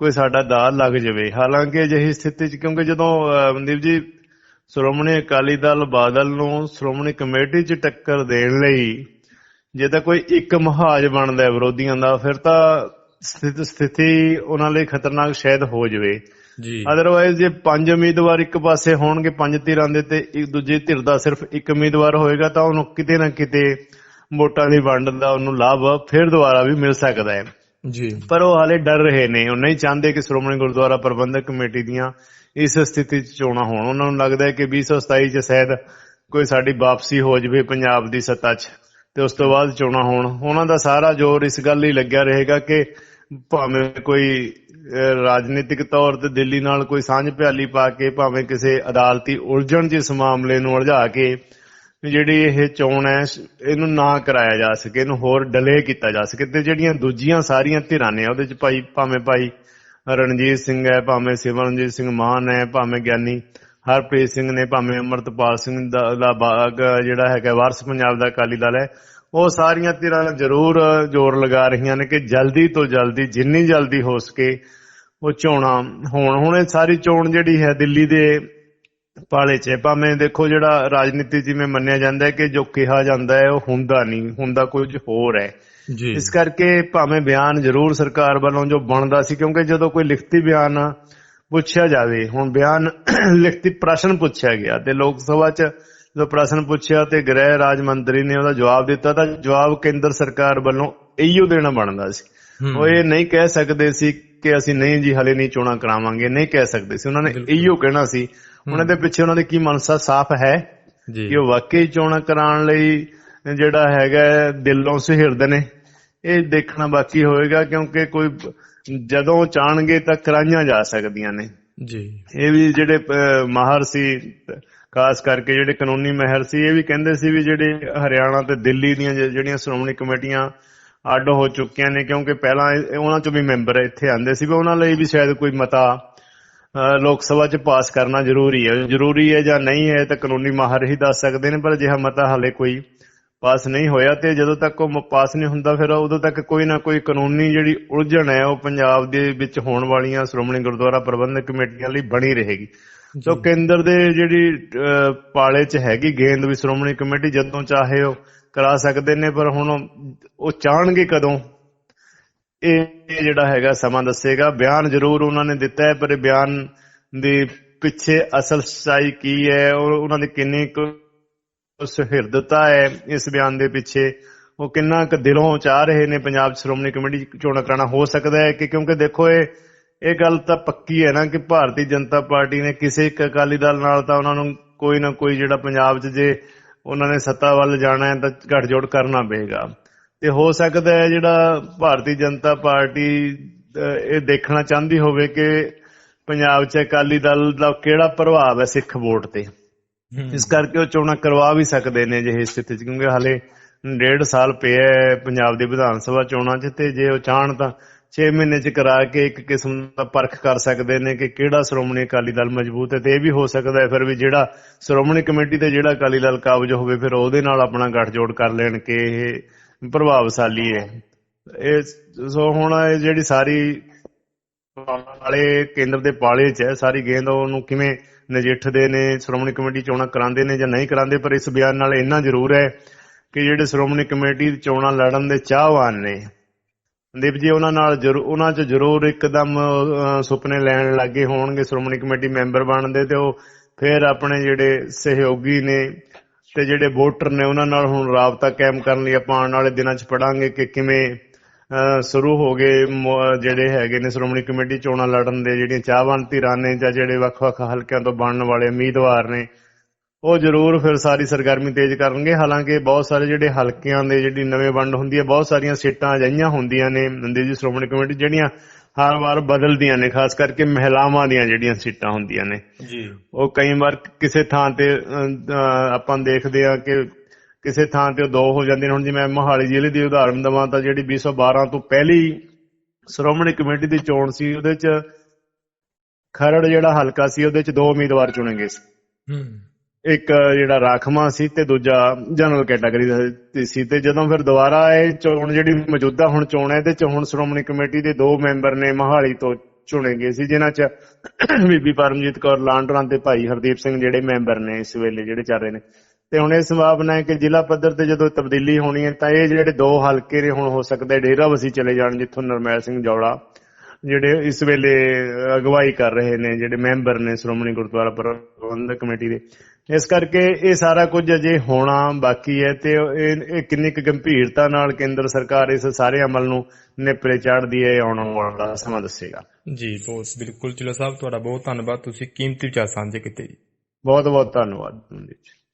S1: ਕੋਈ ਸਾਡਾ ਦਾਅ ਲੱਗ ਜਾਵੇ। ਹਾਲਾਂਕਿ ਅਜਿਹੀ ਸਥਿਤੀ 'ਚ ਕਿਉਂਕਿ ਜਦੋਂ ਮਨਦੀਪ ਜੀ ਸ਼੍ਰੋਮਣੀ ਅਕਾਲੀ ਦਲ ਬਾਦਲ ਨੂੰ ਸ਼੍ਰੋਮਣੀ ਕਮੇਟੀ 'ਚ ਟੱਕਰ ਦੇਣ ਲਈ ਜੇ ਤਾਂ ਕੋਈ ਇੱਕ ਮਹਾਜ ਬਣਦਾ ਹੈ ਵਿਰੋਧੀਆਂ ਦਾ ਫਿਰ ਤਾਂ ਸਥਿਤ ਸਥਿਤੀ ਉਹਨਾਂ ਲਈ ਖਤਰਨਾਕ ਸ਼ਾਇਦ ਹੋ ਜਾਵੇ।
S2: ਜੀ।
S1: ਅਦਰਵਾਇਜ਼ ਜੇ ਪੰਜ ਉਮੀਦਵਾਰ ਇੱਕ ਪਾਸੇ ਹੋਣਗੇ ਪੰਜ ਧਿਰਾਂ ਦੇ ਤੇ ਇੱਕ ਦੂਜੀ ਧਿਰ ਦਾ ਸਿਰਫ ਇੱਕ ਉਮੀਦਵਾਰ ਹੋਏਗਾ ਤਾਂ ਉਹਨੂੰ ਕਿਤੇ ਨਾ ਕਿਤੇ ਵੋਟਾਂ ਦੀ ਵੰਡ ਦਾ ਉਹਨੂੰ ਲਾਭ ਫਿਰ ਦੁਬਾਰਾ ਵੀ ਮਿਲ ਸਕਦਾ ਹੈ।
S2: ਜੀ।
S1: ਪਰ ਉਹ ਹਾਲੇ ਡਰ ਰਹੇ ਨੇ। ਉਹ ਨਹੀਂ ਚਾਹੁੰਦੇ ਕਿ ਸ਼੍ਰੋਮਣੀ ਗੁਰਦੁਆਰਾ ਪ੍ਰਬੰਧਕ ਕਮੇਟੀ ਦੀਆਂ ਇਸ ਸਥਿਤੀ 'ਚ ਚੋਣਾਂ ਹੋਣ। ਉਹਨਾਂ ਨੂੰ ਲੱਗਦਾ ਹੈ ਕਿ 2027 'ਚ ਸ਼ਾਇਦ ਕੋਈ ਸਾਡੀ ਵਾਪਸੀ ਹੋ ਜਾਵੇ ਪੰਜਾਬ ਦੀ ਸੱਤਾ 'ਚ ਤੇ ਉਸ ਤੋਂ ਬਾਅਦ ਚੋਣਾਂ ਹੋਣ। ਉਹਨਾਂ ਦਾ ਸਾਰਾ ਜ਼ੋਰ ਇਸ ਗੱਲ ਹੀ ਲੱਗਿਆ ਰਹੇਗਾ ਕਿ ਭਾਵੇਂ ਕੋਈ ਰਾਜਨੀਤਿਕ ਤੌਰ ਤੇ ਦਿੱਲੀ ਨਾਲ ਕੋਈ ਸਾਂਝ ਭਿਆਲੀ ਪਾ ਕੇ ਭਾਵੇਂ ਕਿਸੇ ਅਦਾਲਤੀ ਉਲਝਣ ਜਿਸ ਮਾਮਲੇ ਨੂੰ ਉਲਝਾ ਕੇ ਜਿਹੜੀ ਇਹ ਚੋਣ ਹੈ, ਇਹਨੂੰ ਨਾ ਕਰਾਇਆ ਜਾ ਸਕੇ, ਇਹਨੂੰ ਹੋਰ ਡਿਲੇ ਕੀਤਾ ਜਾ ਸਕੇ ਤੇ ਜਿਹੜੀਆਂ ਦੂਜੀਆਂ ਸਾਰੀਆਂ ਧਿਰਾਂ ਨੇ ਉਹਦੇ ਚ ਭਾਈ, ਭਾਵੇਂ ਭਾਈ ਰਣਜੀਤ ਸਿੰਘ ਹੈ, ਭਾਵੇਂ ਸਿਮਰਨਜੀਤ ਸਿੰਘ ਮਾਨ ਹੈ, ਭਾਵੇਂ ਗਿਆਨੀ ਹਰਪ੍ਰੀਤ ਸਿੰਘ ਨੇ, ਭਾਵੇਂ ਅਮਰਤਪਾਲ ਸਿੰਘ ਦਾ ਜਿਹੜਾ ਹੈਗਾ, ਵਾਰਸ ਪੰਜਾਬ ਦਾ ਅਕਾਲੀ ਦਲ ਹੈ ਉਹ ਸਾਰੀਆਂ ਧਿਰਾਂ ਜ਼ਰੂਰ ਜ਼ੋਰ ਲਗਾ ਰਹੀਆਂ ਨੇ ਕਿ ਜਲਦੀ ਤੋਂ ਜਲਦੀ ਜਿੰਨੀ ਜਲਦੀ ਹੋ ਸਕੇ ਉਹ ਚੋਣਾਂ ਹੋਣ। ਹੁਣ ਇਹ ਸਾਰੀ ਚੋਣ ਜਿਹੜੀ ਹੈ ਦਿੱਲੀ ਦੇ ਪਾਲੇ 'ਚ। ਭਾਵੇਂ ਦੇਖੋ ਜਿਹੜਾ ਰਾਜਨੀਤੀ ਜਿਵੇਂ ਮੰਨਿਆ ਜਾਂਦਾ ਹੈ ਕਿ ਜੋ ਕਿਹਾ ਜਾਂਦਾ ਹੈ ਉਹ ਹੁੰਦਾ ਨਹੀਂ ਹੁੰਦਾ ਕੁਝ ਹੋਰ ਹੈ।
S2: ਜੀ।
S1: ਇਸ ਕਰਕੇ ਭਾਵੇਂ ਬਿਆਨ ਜ਼ਰੂਰ ਸਰਕਾਰ ਵੱਲੋਂ ਜੋ ਬਣਦਾ ਸੀ ਕਿਉਂਕਿ ਜਦੋਂ ਕੋਈ ਲਿਖਤੀ ਬਿਆਨ ਪੁੱਛਿਆ ਜਾਵੇ ਹੁਣ ਬਿਆਨ ਲਿਖਤੀ ਪ੍ਰਸ਼ਨ ਪੁੱਛਿਆ ਗਿਆ ਤੇ ਲੋਕ ਸਭਾ 'ਚ ਜਦੋਂ ਪ੍ਰਸ਼ਨ ਪੁੱਛਿਆ ਤੇ ਗ੍ਰਹਿ ਰਾਜ ਮੰਤਰੀ ਨੇ ਉਹਦਾ ਜਵਾਬ ਦਿੱਤਾ ਤਾਂ ਜਵਾਬ ਕੇਂਦਰ ਸਰਕਾਰ ਵੱਲੋਂ ਇਹੀਓ ਦੇਣਾ ਬਣਦਾ ਸੀ। ਉਹ ਇਹ ਨਹੀਂ ਕਹਿ ਸਕਦੇ ਸੀ ਕਿ ਅਸੀਂ ਨਹੀਂ ਜੀ ਹਲੇ ਨਹੀਂ ਚੋਣਾਂ ਕਰਾਵਾਂਗੇ ਨਹੀਂ ਕਹਿ ਸਕਦੇ ਸੀ। ਉਹਨਾਂ ਨੇ ਇਹੀਓ ਕਹਿਣਾ ਸੀ। ਉਹਨਾਂ ਦੇ ਪਿੱਛੇ ਉਹਨਾਂ ਦੀ ਕੀ ਮਨਸਾ ਸਾਫ਼ ਹੈ ਕਿ ਉਹ ਵਾਕਈ ਚੋਣਾਂ ਕਰਾਉਣ ਲਈ ਜਿਹੜਾ ਹੈਗਾ ਦਿਲੋਂ ਸੁਹਿਰਦ ਨੇ। ਇਹ ਦੇਖਣਾ ਬਾਕੀ ਹੋਏਗਾ ਕਿਉਂਕਿ ਕੋਈ ਜਦੋਂ ਚਾਹਣਗੇ ਤਾਂ ਕਰਾਈਆਂ ਜਾ ਸਕਦੀਆਂ ਨੇ।
S2: ਜੀ।
S1: ਇਹ ਵੀ ਜਿਹੜੇ ਮਾਹਰ ਸੀ ਖਾਸ ਕਰਕੇ ਜਿਹੜੇ ਕਾਨੂੰਨੀ ਮਹਿਰ ਸੀ, ਇਹ ਵੀ ਕਹਿੰਦੇ ਸੀ ਵੀ ਜਿਹੜੇ ਹਰਿਆਣਾ ਤੇ ਦਿੱਲੀ ਦੀਆਂ ਜਿਹੜੀਆਂ ਸ਼੍ਰੋਮਣੀ ਕਮੇਟੀਆਂ ਅੱਡ ਹੋ ਚੁੱਕੀਆਂ ਨੇ, ਕਿਉਂਕਿ ਪਹਿਲਾਂ ਉਹਨਾਂ ਚੋਂ ਵੀ ਮੈਂਬਰ ਇੱਥੇ ਆਂਦੇ ਸੀ ਵੀ ਉਹਨਾਂ ਲਈ ਵੀ ਸ਼ਾਇਦ ਕੋਈ ਮਤਾ ਲੋਕ ਸਭਾ 'ਚ ਪਾਸ ਕਰਨਾ ਜ਼ਰੂਰੀ ਹੈ। ਜ਼ਰੂਰੀ ਹੈ ਜਾਂ ਨਹੀਂ ਹੈ ਤਾਂ ਕਾਨੂੰਨੀ ਮਾਹਰ ਹੀ ਦੱਸ ਸਕਦੇ ਨੇ, ਪਰ ਜਿਹਾ ਮਤਾ ਹਾਲੇ ਕੋਈ ਪਾਸ ਨਹੀਂ ਹੋਇਆ ਤੇ ਜਦੋਂ ਤੱਕ ਉਹ ਪਾਸ ਨਹੀਂ ਹੁੰਦਾ, ਫਿਰ ਉਦੋਂ ਤੱਕ ਕੋਈ ਨਾ ਕੋਈ ਕਾਨੂੰਨੀ ਜਿਹੜੀ ਉਲਝਣ ਹੈ, ਉਹ ਪੰਜਾਬ ਦੇ ਵਿੱਚ ਹੋਣ ਵਾਲੀਆਂ ਸ਼੍ਰੋਮਣੀ ਗੁਰਦੁਆਰਾ ਪ੍ਰਬੰਧਕ ਕਮੇਟੀਆਂ ਲਈ ਬਣੀ ਰਹੇਗੀ। ਸੋ ਕੇਂਦਰ ਦੇ ਜਿਹੜੀ ਪਾਲੇ 'ਚ ਹੈਗੀ ਗੇਂਦ ਵੀ ਸ਼੍ਰੋਮਣੀ ਕਮੇਟੀ ਜਦੋਂ ਚਾਹੇ ਉਹ ਕਰਾ ਸਕਦੇ ਨੇ ਪਰ ਹੁਣ ਉਹ- ਚਾਹਣਗੇ ਕਦੋਂ? ਇਹ ਜਿਹੜਾ ਹੈਗਾ ਸਮਾਂ ਦੱਸੇਗਾ। ਬਿਆਨ ਜ਼ਰੂਰ ਉਹਨਾਂ ਨੇ ਦਿੱਤਾ ਹੈ ਪਰ ਇਹ ਬਿਆਨ ਦੇ ਪਿੱਛੇ ਅਸਲ ਸੱਚਾਈ ਕੀ ਹੈ ਔਰ ਉਹਨਾਂ ਦੀ ਕਿੰਨੀ ਕੁ ਸੁਹਿਰਦਤਾ ਹੈ ਇਸ ਬਿਆਨ ਦੇ ਪਿੱਛੇ ਉਹ ਕਿੰਨਾ ਕੁ ਦਿਲੋਂ ਚਾਹ ਰਹੇ ਨੇ ਪੰਜਾਬ ਸ਼੍ਰੋਮਣੀ ਕਮੇਟੀ ਚੋਣਾਂ ਕਰਾਉਣਾ ਹੋ ਸਕਦਾ ਹੈ ਕਿ ਕਿਉਂਕਿ ਦੇਖੋ ਇਹ ਇਹ ਗੱਲ ਤਾਂ ਪੱਕੀ ਹੈ ਨਾ ਕਿ ਭਾਰਤੀ ਜਨਤਾ ਪਾਰਟੀ ਨੇ ਕਿਸੇ ਇੱਕ ਅਕਾਲੀ ਦਲ ਨਾਲ ਤਾਂ ਉਹਨਾਂ ਨੂੰ ਕੋਈ ਨਾ ਕੋਈ ਜਿਹੜਾ ਪੰਜਾਬ 'ਚ ਜੇ ਉਹਨਾਂ ਨੇ ਸੱਤਾ ਵੱਲ ਜਾਣਾ ਹੈ ਤਾਂ ਗੱਠਜੋੜ ਕਰਨਾ ਪਏਗਾ ਤੇ ਹੋ ਸਕਦਾ ਹੈ ਜਿਹੜਾ ਭਾਰਤੀ ਜਨਤਾ ਪਾਰਟੀ ਇਹ ਦੇਖਣਾ ਚਾਹੁੰਦੀ ਹੋਵੇ ਕਿ ਪੰਜਾਬ 'ਚ ਅਕਾਲੀ ਦਲ ਦਾ ਕਿਹੜਾ ਪ੍ਰਭਾਵ ਹੈ ਸਿੱਖ ਵੋਟ ਤੇ। ਇਸ ਕਰਕੇ ਉਹ ਚੋਣਾਂ ਕਰਵਾ ਵੀ ਸਕਦੇ ਨੇ ਜਿਹੇ ਸਥਿਤੀ 'ਚ ਕਿਉਂਕਿ ਹਾਲੇ ਡੇਢ ਸਾਲ ਪਿਆ ਹੈ ਪੰਜਾਬ ਦੀ ਵਿਧਾਨ ਸਭਾ ਚੋਣਾਂ 'ਚ ਤੇ ਜੇ ਉਹ ਚਾਹਣ ਤਾਂ 6 ਮਹੀਨੇ 'ਚ ਕਰਾ ਕੇ ਇੱਕ ਕਿਸਮ ਦਾ ਪਰਖ ਕਰ ਸਕਦੇ ਨੇ ਕਿ ਕਿਹੜਾ ਸ਼੍ਰੋਮਣੀ ਅਕਾਲੀ ਦਲ ਮਜ਼ਬੂਤ ਹੈ ਤੇ ਇਹ ਵੀ ਹੋ ਸਕਦਾ ਹੈ ਫਿਰ ਵੀ ਜਿਹੜਾ ਸ਼੍ਰੋਮਣੀ ਕਮੇਟੀ ਤੇ ਜਿਹੜਾ ਅਕਾਲੀ ਦਲ ਕਾਬਜ ਹੋਵੇ, ਫਿਰ ਉਹਦੇ ਨਾਲ ਆਪਣਾ ਗੱਠਜੋੜ ਕਰ ਲੈਣ ਕਿ ਇਹ ਪ੍ਰਭਾਵਸ਼ਾਲੀ ਹੈ। ਇਹ ਸੋ ਹੁਣ ਇਹ ਜਿਹੜੀ ਸਾਰੀ ਵਾਲੇ ਕੇਂਦਰ ਦੇ ਪਾਲੇ 'ਚ ਹੈ, ਸਾਰੀ ਗੇਂਦ ਉਹਨੂੰ ਕਿਵੇਂ ਨਜਿੱਠਦੇ ਨੇ, ਸ਼੍ਰੋਮਣੀ ਕਮੇਟੀ ਚੋਣਾਂ ਕਰਾਉਂਦੇ ਨੇ ਜਾਂ ਨਹੀਂ ਕਰਾਉਂਦੇ, ਪਰ ਇਸ ਬਿਆਨ ਨਾਲ ਇੰਨਾ ਜ਼ਰੂਰ ਹੈ ਕਿ ਜਿਹੜੇ ਸ਼੍ਰੋਮਣੀ ਕਮੇਟੀ ਚੋਣਾਂ ਲੜਨ ਦੇ ਚਾਹਵਾਨ ਨੇ ਦੀਪ ਜੀ, ਉਹਨਾਂ ਨਾਲ ਜ਼ਰੂਰ ਉਹਨਾਂ 'ਚ ਜ਼ਰੂਰ ਇੱਕਦਮ ਸੁਪਨੇ ਲੈਣ ਲੱਗੇ ਹੋਣਗੇ, ਸ਼੍ਰੋਮਣੀ ਕਮੇਟੀ ਮੈਂਬਰ ਬਣਦੇ ਤੇ ਉਹ ਫਿਰ ਆਪਣੇ ਜਿਹੜੇ ਸਹਿਯੋਗੀ ਨੇ ਤੇ ਜਿਹੜੇ ਵੋਟਰ ਨੇ, ਉਹਨਾਂ ਨਾਲ ਹੁਣ ਰਾਬਤਾ ਕਾਇਮ ਕਰਨ ਲਈ ਆਪਾਂ ਆਉਣ ਵਾਲੇ ਦਿਨਾਂ 'ਚ ਪੜਾਂਗੇ ਕਿ ਕਿਵੇਂ ਸ਼ੁਰੂ ਹੋ ਗਏ ਜਿਹੜੇ ਹੈਗੇ ਨੇ ਸ਼੍ਰੋਮਣੀ ਕਮੇਟੀ ਚੋਣਾਂ ਲੜਨ ਦੇ, ਜਿਹੜੀਆਂ ਚਾਹਵਾਨ ਧਿਰਾਂ ਨੇ ਜਾਂ ਜਿਹੜੇ ਵੱਖ-ਵੱਖ ਹਲਕਿਆਂ ਤੋਂ ਬਣਨ ਵਾਲੇ ਉਮੀਦਵਾਰ ਨੇ ਉਹ ਜ਼ਰੂਰ ਫਿਰ ਸਾਰੀ ਸਰਗਰਮੀ ਤੇਜ਼ ਕਰਨਗੇ। ਹਾਲਾਂਕਿ ਬਹੁਤ ਸਾਰੇ ਜਿਹੜੇ ਹਲਕਿਆਂ ਦੇ ਜਿਹੜੀ ਨਵੇਂ ਵੰਡ ਹੁੰਦੀ ਹੈ ਬਹੁਤ ਸਾਰੀਆਂ ਸੀਟਾਂ ਅਜਿਹੀਆਂ ਹੁੰਦੀਆਂ ਨੇ ਨੰਦੀ ਜੀ ਸ਼੍ਰੋਮਣੀ ਕਮੇਟੀ ਜਿਹੜੀਆਂ ਹਰ ਵਾਰ ਬਦਲਦੀਆਂ ਨੇ ਖਾਸ ਕਰਕੇ ਮਹਿਲਾਵਾਂ ਦੀਆਂ ਜਿਹੜੀਆਂ ਸੀਟਾਂ ਹੁੰਦੀਆਂ ਨੇ।
S2: ਜੀ।
S1: ਉਹ ਕਈ ਵਾਰ ਕਿਸੇ ਥਾਂ ਤੇ ਆਪਾਂ ਦੇਖਦੇ ਆ ਕਿ ਕਿਸੇ ਥਾਂ ਤੇ ਦੋ ਹੋ ਜਾਂਦੇ ਨੇ। ਹੁਣ ਜਿਵੇਂ ਮੋਹਾਲੀ ਜ਼ਿਲ੍ਹੇ ਦੀ ਉਦਾਹਰਨ ਦਵਾਂ ਤਾਂ ਜਿਹੜੀ 212 ਤੋਂ ਪਹਿਲੀ ਸ਼੍ਰੋਮਣੀ ਕਮੇਟੀ ਦੀ ਚੋਣ ਸੀ ਉਹਦੇ ਚ ਖਰੜ ਜਿਹੜਾ ਹਲਕਾ ਸੀ ਉਹਦੇ ਚ ਦੋ ਉਮੀਦਵਾਰ ਚੁਣੇ ਗਏ ਸੀ।
S2: ਹੂੰ।
S1: ਇੱਕ ਜਿਹੜਾ ਰਾਖਵਾਂ ਸੀ ਤੇ ਦੂਜਾ ਜਨਰਲ ਕੈਟਾਗਰੀ ਸੀ- ਤੇ ਜਦੋਂ ਫਿਰ ਦੁਬਾਰਾ ਇਹ ਚੋਣ ਜਿਹੜੀ ਮੌਜੂਦਾ ਹੁਣ ਚੋਣ ਹੈ, ਇਹਦੇ ਚ ਹੁਣ ਸ਼੍ਰੋਮਣੀ ਕਮੇਟੀ ਦੇ ਦੋ ਮੈਂਬਰ ਨੇ ਮੋਹਾਲੀ ਤੋਂ ਚੁਣੇ ਗਏ ਸੀ, ਜਿਨ੍ਹਾਂ ਚ ਬੀਬੀ ਪਰਮਜੀਤ ਕੌਰ ਲਾਂਡਰਾਂ ਤੇ ਭਾਈ ਹਰਦੀਪ ਸਿੰਘ ਜਿਹੜੇ ਮੈਂਬਰ ਨੇ ਇਸ ਵੇਲੇ ਜਿਹੜੇ ਚੱਲ ਰਹੇ ਨੇ। ਤੇ ਹੁਣ ਇਹ ਸੰਭਾਵਨਾ ਹੈ ਕਿ ਜ਼ਿਲ੍ਹਾ ਪੱਧਰ ਤੇ ਜਦੋਂ ਤਬਦੀਲੀ ਹੋਣੀ ਹੈ, ਤਾਂ ਇਹ ਜਿਹੜੇ ਦੋ ਹਲਕੇ ਨੇ, ਹੁਣ ਹੋ ਸਕਦਾ ਡੇਰਾ ਵਸੀ ਚਲੇ ਜਾਣ, ਜਿੱਥੋਂ ਨਰਮੈਲ ਸਿੰਘ ਜੌੜਾ ਜਿਹੜੇ ਇਸ ਵੇਲੇ ਅਗਵਾਈ ਕਰ ਰਹੇ ਨੇ ਜਿਹੜੇ ਮੈਂਬਰ ਨੇ ਸ਼੍ਰੋਮਣੀ ਗੁਰਦੁਆਰਾ ਪ੍ਰਬੰਧਕ ਕਮੇਟੀ ਦੇ। ਇਸ ਕਰਕੇ ਇਹ ਸਾਰਾ ਕੁਝ ਅਜੇ ਹੋਣਾ ਬਾਕੀ ਹੈ ਤੇ ਇਹ ਕਿੰਨੀ ਕੁ ਗੰਭੀਰਤਾ ਨਾਲ ਕੇਂਦਰ ਸਰਕਾਰ ਇਸ ਸਾਰੇ ਅਮਲ ਨੂੰ ਨਿਪਰੇ ਚਾੜਦੀ ਹੈ ਆਉਣ ਵਾਲਾ ਸਮਾਂ ਦੱਸੇਗਾ।
S2: ਜੀ ਬਹੁਤ ਬਿਲਕੁਲ। ਚਲੋ ਸਾਹਿਬ ਤੁਹਾਡਾ ਬਹੁਤ ਧੰਨਵਾਦ। ਤੁਸੀਂ ਕੀਮਤੀ ਵਿਚਾਰ ਸਾਂਝੇ ਕੀਤੇ ਜੀ।
S1: ਬਹੁਤ ਬਹੁਤ ਧੰਨਵਾਦ।